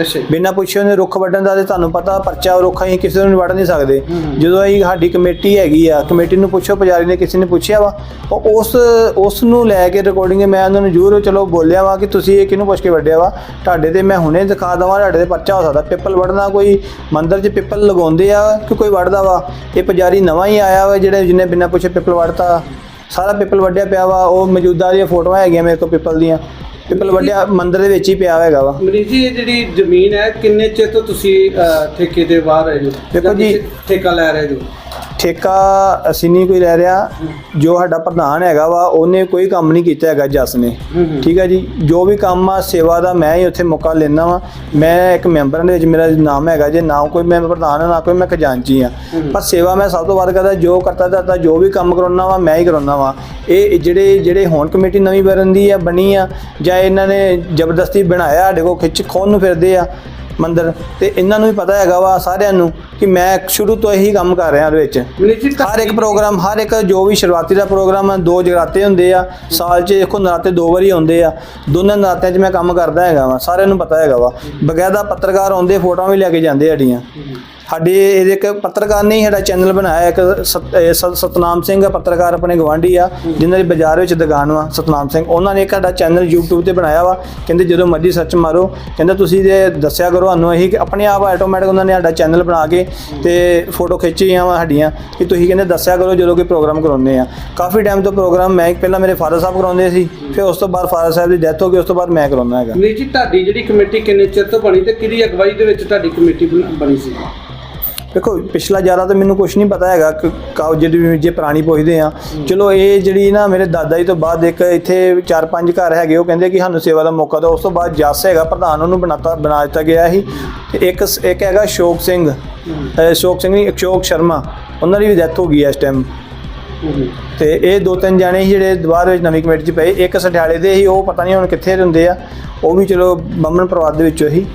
ਅੱਛਾ। ਬਿਨਾਂ ਪੁੱਛੇ ਉਹਨੇ ਰੁੱਖ ਵੱਢਣ ਦਾ ਤੇ ਤੁਹਾਨੂੰ ਪਤਾ ਪਰਚਾ ਰੁੱਖ ਅਸੀਂ ਕਿਸੇ ਨੂੰ ਵੱਢ ਨਹੀਂ ਸਕਦੇ। ਜਦੋਂ ਅਸੀਂ ਸਾਡੀ ਕਮੇਟੀ ਹੈਗੀ ਆ ਕਮੇਟੀ ਨੂੰ ਪੁੱਛੋ ਪੁਜਾਰੀ ਨੇ ਕਿਸੇ ਨੇ ਪੁੱਛਿਆ ਵਾ ਉਹ ਉਸ ਉਸ ਨੂੰ ਲੈ ਕੇ ਰਿਕਾਰਡਿੰਗ ਮੈਂ ਉਹਨਾਂ ਨੂੰ ਜ਼ਰੂਰ ਚਲੋ ਬੋਲਿਆ ਵਾ ਕਿ ਤੁਸੀਂ ਇਹ ਕਿਹਨੂੰ ਪੁੱਛ ਕੇ ਵੱਢਿਆ ਵਾ? ਤੁਹਾਡੇ ਤੇ ਮੈਂ ਹੁਣੇ ਦਿਖਾ ਦਵਾਂ ਤੁਹਾਡੇ ਤੇ ਪਰਚਾ ਹੋ ਸਕਦਾ। ਪਿੱਪਲ ਵੱਢਣਾ ਕੋਈ ਮੰਦਰ 'ਚ ਪਿੱਪਲ ਲਗਾਉਂਦੇ ਆ ਕਿ ਕੋਈ ਵੱਢਦਾ ਵਾ? ਇਹ ਪੁਜਾਰੀ ਨਵਾਂ ਹੀ ਆਇਆ ਵਾ ਜਿਹੜੇ ਜਿਹਨੇ ਬਿਨਾਂ ਪੁੱਛੇ ਪਿੱਪਲ ਵੱਢਤਾ। ਸਾਰਾ ਪਿੱਪਲ ਵੱਢਿਆ ਪਿਆ ਵਾ ਉਹ ਮੌਜੂਦਾ ਦੀਆਂ ਫੋਟੋਆਂ ਹੈਗੀਆਂ ਮੇਰੇ ਕੋਲ ਪਿੱਪਲ ਦੀਆਂ ਪਿੱਪਲ ਵੱਢਿਆ ਮੰਦਰ ਦੇ ਵਿੱਚ ਹੀ ਪਿਆ ਹੈਗਾ ਵਾ। ਮਨੀਸ਼ ਜੀ ਇਹ ਜਿਹੜੀ ਜ਼ਮੀਨ ਹੈ ਕਿੰਨੇ ਚਿਰ ਤੋਂ ਤੁਸੀਂ ਅਹ, ਠੇਕੇ ਦੇ ਬਾਹਰ ਰਹੇ ਹੋ? ਦੇਖੋ ਜਾਂ। ਜੀ- ਤੁਸੀਂ ਠੇਕਾ ਲੈ ਰਹੇ ਹੋ? ਠੇਕਾ ਅਸੀਂ ਨਹੀਂ ਕੋਈ ਲੈ ਰਿਹਾ। ਜੋ ਸਾਡਾ ਪ੍ਰਧਾਨ ਹੈਗਾ ਵਾ ਉਹਨੇ ਕੋਈ ਕੰਮ ਨਹੀਂ ਕੀਤਾ ਹੈਗਾ ਜਸ ਨੇ। ਠੀਕ ਹੈ ਜੀ। ਜੋ ਵੀ ਕੰਮ ਆ ਸੇਵਾ ਦਾ ਮੈਂ ਹੀ ਉੱਥੇ ਮੌਕਾ ਲੈਣਾ ਵਾ। ਮੈਂ ਇੱਕ ਮੈਂਬਰ ਦੇ ਵਿੱਚ ਮੇਰਾ ਨਾਮ ਹੈਗਾ ਜੇ ਨਾ ਕੋਈ ਮੈਂ ਪ੍ਰਧਾਨ ਹਾਂ ਨਾ ਕੋਈ ਮੈਂ ਖਜ਼ਾਨਚੀ ਆ। ਪਰ ਸੇਵਾ ਮੈਂ ਸਭ ਤੋਂ ਵੱਧ ਕਰਦਾ ਜੋ ਕਰਤਾ ਕਰਤਾ ਜੋ ਵੀ ਕੰਮ ਕਰਾਉਣਾ ਵਾ ਮੈਂ ਹੀ ਕਰਾਉਣਾ ਵਾ। ਇਹ ਜਿਹੜੇ ਜਿਹੜੇ ਹੁਣ ਕਮੇਟੀ ਨਵੀਂ ਬਰਨ ਦੀ ਆ ਬਣੀ ਆ ਜਾਂ ਇਹਨਾਂ ਨੇ ਜ਼ਬਰਦਸਤੀ ਬਣਾਇਆ ਸਾਡੇ ਕੋਲ ਖਿੱਚ ਖੋਨ ਨੂੰ ਫਿਰਦੇ ਆ ਮੰਦਰ। ਤੇ ਇਹਨਾਂ ਨੂੰ ਵੀ ਪਤਾ ਹੈਗਾ ਵਾ ਸਾਰਿਆਂ ਨੂੰ ਕਿ ਮੈਂ ਸ਼ੁਰੂ ਤੋਂ ਇਹੀ ਕੰਮ ਕਰ ਰਿਹਾ ਉਹਦੇ ਵਿੱਚ। ਹਰ ਇੱਕ ਪ੍ਰੋਗਰਾਮ ਹਰ ਇੱਕ ਜੋ ਵੀ ਸ਼ੁਰੂਆਤੀ ਦਾ ਪ੍ਰੋਗਰਾਮ ਹੈ ਦੋ ਜਗਰਾਤੇ ਹੁੰਦੇ ਆ ਸਾਲ 'ਚ ਦੇਖੋ ਨਰਾਤੇ ਦੋ ਵਾਰੀ ਆਉਂਦੇ ਆ। ਦੋਨਾਂ ਨਰਾਤਿਆਂ 'ਚ ਮੈਂ ਕੰਮ ਕਰਦਾ ਹੈਗਾ ਵਾ ਸਾਰਿਆਂ ਨੂੰ ਪਤਾ ਹੈਗਾ ਵਾ। ਬਕਾਇਦਾ ਪੱਤਰਕਾਰ ਆਉਂਦੇ ਫੋਟੋਆਂ ਵੀ ਲੈ ਕੇ ਜਾਂਦੇ ਸਾਡੀਆਂ। ਸਾਡੇ ਇਹਦੇ ਇੱਕ ਪੱਤਰਕਾਰ ਨੇ ਹੀ ਸਾਡਾ ਚੈਨਲ ਬਣਾਇਆ, ਇੱਕ ਸਤ- ਸਤਨਾਮ ਸਿੰਘ ਪੱਤਰਕਾਰ ਆਪਣੇ ਗਵਾਂਢੀ ਆ, ਜਿਨ੍ਹਾਂ ਦੀ ਬਾਜ਼ਾਰ ਵਿੱਚ ਦੁਕਾਨ ਵਾ, ਸਤਨਾਮ ਸਿੰਘ। ਉਹਨਾਂ ਨੇ ਇੱਕ ਸਾਡਾ ਚੈਨਲ YouTube ਤੇ ਬਣਾਇਆ ਵਾ, ਕਹਿੰਦੇ ਜਦੋਂ ਮਰਜ਼ੀ ਸਰਚ ਮਾਰੋ, ਕਹਿੰਦਾ ਤੁਸੀਂ ਜੇ ਦੱਸਿਆ ਕਰੋ ਸਾਨੂੰ ਅਸੀਂ ਕਿ ਆਪਣੇ ਆਪ ਆਟੋਮੈਟਿਕ ਉਹਨਾਂ ਨੇ ਸਾਡਾ ਚੈਨਲ ਬਣਾ ਕੇ ਤੇ ਫੋਟੋ ਖਿੱਚੀਆਂ ਵਾ ਸਾਡੀਆਂ, ਕਿ ਤੁਸੀਂ ਕਹਿੰਦੇ ਦੱਸਿਆ ਕਰੋ ਜਦੋਂ ਕੋਈ ਪ੍ਰੋਗਰਾਮ ਕਰਾਉਂਦੇ ਆ। ਕਾਫੀ ਟਾਈਮ ਤੋਂ ਪ੍ਰੋਗਰਾਮ ਮੈਂ ਪਹਿਲਾਂ ਮੇਰੇ ਫਾਦਰ ਸਾਹਿਬ ਕਰਾਉਂਦੇ ਸੀ, ਫਿਰ ਉਸ ਤੋਂ ਬਾਅਦ ਫਾਦਰ ਸਾਹਿਬ ਦੀ ਡੈਥ ਹੋ ਗਈ, ਉਸ ਤੋਂ ਬਾਅਦ ਮੈਂ ਕਰਾਉਂਦਾ ਹੈਗਾ। ਮਨੀਸ਼ ਜੀ, ਤੁਹਾਡੀ ਜਿਹੜੀ ਕਮੇਟੀ ਕਿੰਨੇ ਚਿਰ ਤੋਂ ਬਣੀ ਤੇ ਕਿਹਦੀ ਅਗਵਾਈ ਦੇ ਵਿੱਚ ਤੁਹਾਡੀ ਕਮੇਟੀ ਬਣੀ ਸੀ? ਦੇਖੋ, ਪਿਛਲਾ ਜ਼ਿਆਦਾ ਤਾਂ ਮੈਨੂੰ ਕੁਝ ਨਹੀਂ ਪਤਾ ਹੈਗਾ ਕਿ ਕਾਉ ਜਿਹੜੀ ਜੇ ਪੁਰਾਣੀ ਪੁੱਛਦੇ ਆ। ਚਲੋ, ਇਹ ਜਿਹੜੀ ਨਾ ਮੇਰੇ ਦਾਦਾ ਜੀ ਤੋਂ ਬਾਅਦ ਇੱਕ ਇੱਥੇ ਚਾਰ ਪੰਜ ਘਰ ਹੈਗੇ, ਉਹ ਕਹਿੰਦੇ ਕਿ ਸਾਨੂੰ ਸੇਵਾ ਦਾ ਮੌਕਾ ਦਿਓ। ਉਸ ਤੋਂ ਬਾਅਦ ਜੱਸ ਹੈਗਾ, ਪ੍ਰਧਾਨ ਉਹਨੂੰ ਬਣਾਤਾ, ਬਣਾ ਦਿੱਤਾ ਗਿਆ ਸੀ। ਤੇ ਇੱਕ ਇੱਕ ਹੈਗਾ ਸ਼ੋਕ ਸਿੰਘ। ਅਹ ਸ਼ੋਕ ਸਿੰਘ ਨਹੀਂ, ਅਸ਼ੋਕ ਸ਼ਰਮਾ। ਉਹਨਾਂ ਦੀ ਵੀ ਡੈਥ ਹੋ ਗਈ ਹੈ ਇਸ ਟਾਈਮ ਤੇ ਇਹ ਦੋ ਤਿੰਨ ਜਾਣੇ ਸੀ ਜਿਹੜੇ ਦੁਬਾਰਾ ਵਿੱਚ ਨਵੀਂ ਕਮੇਟੀ 'ਚ ਪਏ। ਇੱਕ ਸਠਿਆਲੇ ਦੇ ਸੀ, ਉਹ ਪਤਾ ਨਹੀਂ ਹੁਣ ਕਿੱਥੇ ਹੁੰਦੇ ਆ। ਉਹ ਵੀ ਚਲੋ ਬੰਮਨ ਪਰਿਵਾਰ ਦੇ ਵਿੱਚੋਂ ਹੀ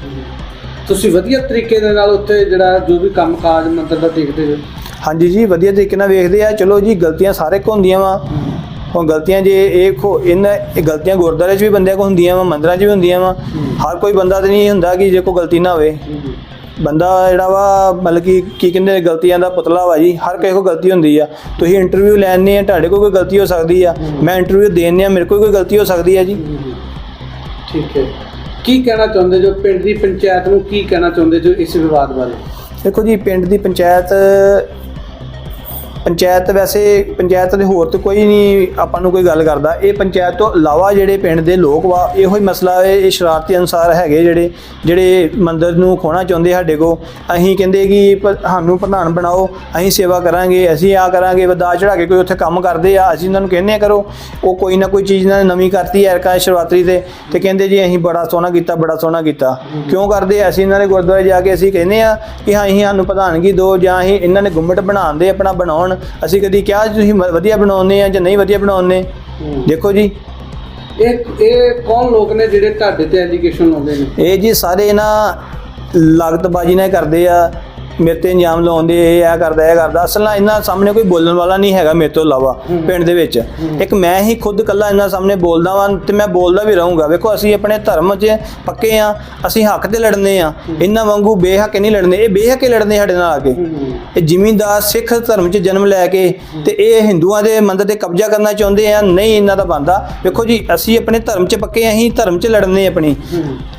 ਤੁਸੀਂ ਵਧੀਆ ਤਰੀਕੇ ਦੇ ਨਾਲ ਉੱਥੇ ਜਿਹੜਾ ਜੋ ਵੀ ਕੰਮ ਕਾਜ ਮੰਦਰ ਦਾ ਦੇਖਦੇ ਹੋ? ਹਾਂਜੀ ਜੀ ਵਧੀਆ ਤਰੀਕੇ ਨਾਲ ਵੇਖਦੇ ਆ। ਚਲੋ ਜੀ ਗਲਤੀਆਂ ਸਾਰੇ ਕੋ ਹੁੰਦੀਆਂ ਵਾ। ਹੁਣ ਗਲਤੀਆਂ ਜੇ ਇਹ ਖੋ ਇਹਨਾਂ ਇਹ ਗਲਤੀਆਂ ਗੁਰਦੁਆਰੇ 'ਚ ਵੀ ਬੰਦਿਆਂ ਕੋ ਹੁੰਦੀਆਂ ਵਾ ਮੰਦਰਾਂ 'ਚ ਵੀ ਹੁੰਦੀਆਂ ਵਾ। ਹਰ ਕੋਈ ਬੰਦਾ ਤੇ ਨਹੀਂ ਹੁੰਦਾ ਕਿ ਜੇ ਕੋਈ ਗਲਤੀ ਨਾ ਹੋਵੇ। ਬੰਦਾ ਜਿਹੜਾ ਵਾ ਮਤਲਬ ਕਿ ਕੀ ਕਹਿੰਦੇ ਗਲਤੀਆਂ ਦਾ ਪੁਤਲਾ ਵਾ ਜੀ। ਹਰ ਕਿਸੇ ਕੋ ਗਲਤੀ ਹੁੰਦੀ ਆ। ਤੁਸੀਂ ਇੰਟਰਵਿਊ ਲੈਣੇ ਆ ਤੁਹਾਡੇ ਕੋਲ ਕੋਈ ਗਲਤੀ ਹੋ ਸਕਦੀ ਆ। ਮੈਂ ਇੰਟਰਵਿਊ ਦੇਣੇ ਆ ਮੇਰੇ ਕੋਲ ਕੋਈ ਗਲਤੀ ਹੋ ਸਕਦੀ ਆ ਜੀ। ਠੀਕ ਹੈ। ਕੀ ਕਹਿਣਾ ਚਾਹੁੰਦੇ ਜੋ ਪਿੰਡ ਦੀ ਪੰਚਾਇਤ ਨੂੰ ਕੀ ਕਹਿਣਾ ਚਾਹੁੰਦੇ ਜੋ ਇਸ ਵਿਵਾਦ ਬਾਰੇ? ਦੇਖੋ ਜੀ, ਪਿੰਡ ਦੀ ਪੰਚਾਇਤ ਪੰਚਾਇਤ ਵੈਸੇ ਪੰਚਾਇਤ ਦੇ ਹੋਰ ਤੇ ਕੋਈ ਨਹੀਂ ਆਪਾਂ ਨੂੰ ਕੋਈ ਗੱਲ ਕਰਦਾ। ਇਹ ਪੰਚਾਇਤ ਤੋਂ ਇਲਾਵਾ ਜਿਹੜੇ ਪਿੰਡ ਦੇ ਲੋਕ ਵਾ, ਇਹੋ ਹੀ ਮਸਲਾ ਹੈ ਇਹ ਸ਼ਰਾਰਤੀ ਅਨਸਾਰ ਹੈਗੇ ਜਿਹੜੇ ਜਿਹੜੇ ਮੰਦਰ ਨੂੰ ਖੋਣਾ ਚਾਹੁੰਦੇ ਸਾਡੇ ਕੋ ਅਸੀਂ ਕਹਿੰਦੇ ਕਿ ਪ- ਸਾਨੂੰ ਪ੍ਰਧਾਨ ਬਣਾਓ, ਅਸੀਂ ਸੇਵਾ ਕਰਾਂਗੇ, ਅਸੀਂ ਆ ਕਰਾਂਗੇ ਵਧਾ ਚੜਾ ਕੇ ਕੋਈ ਉੱਥੇ ਕੰਮ ਕਰਦੇ ਆ, ਅਸੀਂ ਉਹਨਾਂ ਨੂੰ ਕਹਿੰਦੇ ਆ ਕਰੋ। ਉਹ ਕੋਈ ਨਾ ਕੋਈ ਚੀਜ਼ ਨਾਲ ਨਵੀਂ ਕਰਤੀ ਹੈ ਕਾ ਤੇ ਤੇ ਕਹਿੰਦੇ ਜੀ ਅਸੀਂ ਬੜਾ ਸੋਹਣਾ ਕੀਤਾ, ਬੜਾ ਸੋਹਣਾ ਕੀਤਾ। ਕਿਉਂ ਕਰਦੇ ਅਸੀਂ ਇਹਨਾਂ ਦੇ ਗੁਰਦੁਆਰੇ ਜਾ ਕੇ ਅਸੀਂ ਕਹਿੰਦੇ ਆ ਕਿ ਹਾਂ, ਅਸੀਂ ਸਾਨੂੰ ਪ੍ਰਧਾਨਗੀ ਦਿਓ ਜਾਂ ਅਸੀਂ ਇਹਨਾਂ ਨੇ ਗੁੰਮਟ ਬਣਾਉਂਦੇ ਆਪਣਾ ਬਣਾਉਣ। ਅਸੀਂ ਕਦੀ ਕਿਹਾ ਤੁਸੀਂ ਮ- ਵਧੀਆ ਬਣਾਉਂਦੇ ਆ ਜਾਂ ਨਹੀਂ ਵਧੀਆ ਬਣਾਉਂਦੇ? ਦੇਖੋ ਜੀ। ਇਹ ਇਹ ਕੌਣ ਲੋਕ ਨੇ ਜਿਹੜੇ ਤੁਹਾਡੇ ਤੇ ਐਲੀਗੇਸ਼ਨ ਲਾਉਂਦੇ ਨੇ? ਇਹ ਜੀ ਸਾਰੇ ਨਾ ਲਾਗਤਬਾਜੀ ਨਾਲ ਕਰਦੇ ਆ। ਮੇਰੇ ਤੇ ਇੰਜਾਮ ਲਾਉਂਦੇ ਇਹ ਆ ਕਰਦਾ ਇਹ ਕਰਦਾ। ਅਸਲ ਨਾਲ ਇਹਨਾਂ ਸਾਹਮਣੇ ਕੋਈ ਬੋਲਣ ਵਾਲਾ ਨਹੀਂ ਹੈਗਾ ਮੇਰੇ ਤੋਂ ਇਲਾਵਾ ਪਿੰਡ ਦੇ ਵਿੱਚ। ਇੱਕ ਮੈਂ ਹੀ ਖੁਦ ਇਕੱਲਾ ਇਹਨਾਂ ਸਾਹਮਣੇ ਬੋਲਦਾ ਵਾਂ ਤੇ ਮੈਂ ਬੋਲਦਾ ਵੀ ਰਹੂੰਗਾ। ਵੇਖੋ ਅਸੀਂ ਆਪਣੇ ਧਰਮ 'ਚ ਪੱਕੇ ਆ ਅਸੀਂ ਹੱਕ ਤੇ ਲੜਨੇ ਆ। ਇਹਨਾਂ ਵਾਂਗੂ ਬੇਹੱਕ ਨਹੀਂ ਲੜਨੇ। ਇਹ ਬੇਹੱਕੇ ਲੜਨੇ ਸਾਡੇ ਨਾਲ ਆ ਕੇ। ਇਹ ਜ਼ਿਮੀਂਦਾਰ ਸਿੱਖ ਧਰਮ 'ਚ ਜਨਮ ਲੈ ਕੇ ਤੇ ਇਹ ਹਿੰਦੂਆਂ ਦੇ ਮੰਦਰ ਤੇ ਕਬਜ਼ਾ ਕਰਨਾ ਚਾਹੁੰਦੇ ਆ ਨਹੀਂ ਇਹਨਾਂ ਦਾ ਬੰਦਾ ਵੇਖੋ ਜੀ ਅਸੀਂ ਆਪਣੇ ਧਰਮ 'ਚ ਪੱਕੇ ਆ ਅਸੀਂ ਧਰਮ 'ਚ ਲੜਨੇ ਆਪਣੀ।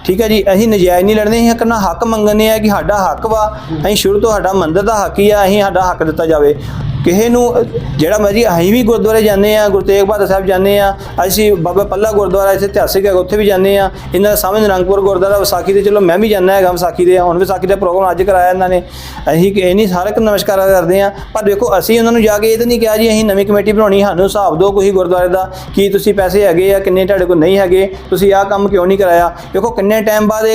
ਠੀਕ ਹੈ ਜੀ, ਅਸੀਂ ਨਜਾਇਜ਼ ਨਹੀਂ ਲੜਨੇ, ਅਸੀਂ ਆਪਣਾ ਹੱਕ ਮੰਗਣੇ ਆ ਕਿ ਸਾਡਾ ਹੱਕ ਵਾ, ਅਸੀਂ ਸ਼ੁਰੂ ਤੋਂ ਸਾਡਾ ਮੰਦਰ ਦਾ ਹੱਕ ਹੀ ਆ, ਅਸੀਂ ਸਾਡਾ ਹੱਕ ਦਿੱਤਾ ਜਾਵੇ। ਕਿਸੇ ਨੂੰ, ਜਿਹੜਾ ਮਰਜ਼ੀ ਅਸੀਂ ਵੀ ਗੁਰਦੁਆਰੇ ਜਾਂਦੇ ਆ ਗੁਰੂ ਤੇਗ ਬਹਾਦਰ ਸਾਹਿਬ ਜਾਂਦੇ ਆ ਅਸੀਂ ਬਾਬਾ ਪੱਲਾ ਗੁਰਦੁਆਰਾ, ਇੱਥੇ ਇਤਿਹਾਸਿਕ ਹੈਗਾ, ਉੱਥੇ ਵੀ ਜਾਂਦੇ ਆ ਇਹਨਾਂ ਦਾ ਸਾਹਮਣੇ ਰੰਗਪੁਰ ਗੁਰਦੁਆਰਾ, ਵਿਸਾਖੀ ਦੇ ਚਲੋ ਮੈਂ ਵੀ ਜਾਂਦਾ ਹੈਗਾ ਵਿਸਾਖੀ ਦੇ, ਹੁਣ ਵਿਸਾਖੀ ਦਾ ਪ੍ਰੋਗਰਾਮ ਅੱਜ ਕਰਾਇਆ ਇਹਨਾਂ ਨੇ, ਅਸੀਂ ਕਿ ਇਹ ਨਹੀਂ ਸਾਰੇ ਇੱਕ ਨਮਸਕਾਰ ਕਰਦੇ ਆ ਪਰ ਦੇਖੋ ਅਸੀਂ ਉਹਨਾਂ ਨੂੰ ਜਾ ਕੇ ਇਹ ਤਾਂ ਨਹੀਂ ਕਿਹਾ ਜੀ ਅਸੀਂ ਨਵੀਂ ਕਮੇਟੀ ਬਣਾਉਣੀ, ਸਾਨੂੰ ਹਿਸਾਬ ਦਿਓ ਕੋਈ ਗੁਰਦੁਆਰੇ ਦਾ, ਕੀ ਤੁਸੀਂ ਪੈਸੇ ਹੈਗੇ ਆ, ਕਿੰਨੇ ਤੁਹਾਡੇ ਕੋਲ ਨਹੀਂ ਹੈਗੇ, ਤੁਸੀਂ ਆਹ ਕੰਮ ਕਿਉਂ ਨਹੀਂ ਕਰਾਇਆ, ਦੇਖੋ ਕਿੰਨੇ ਟਾਈਮ ਬਾਅਦ ਇਹ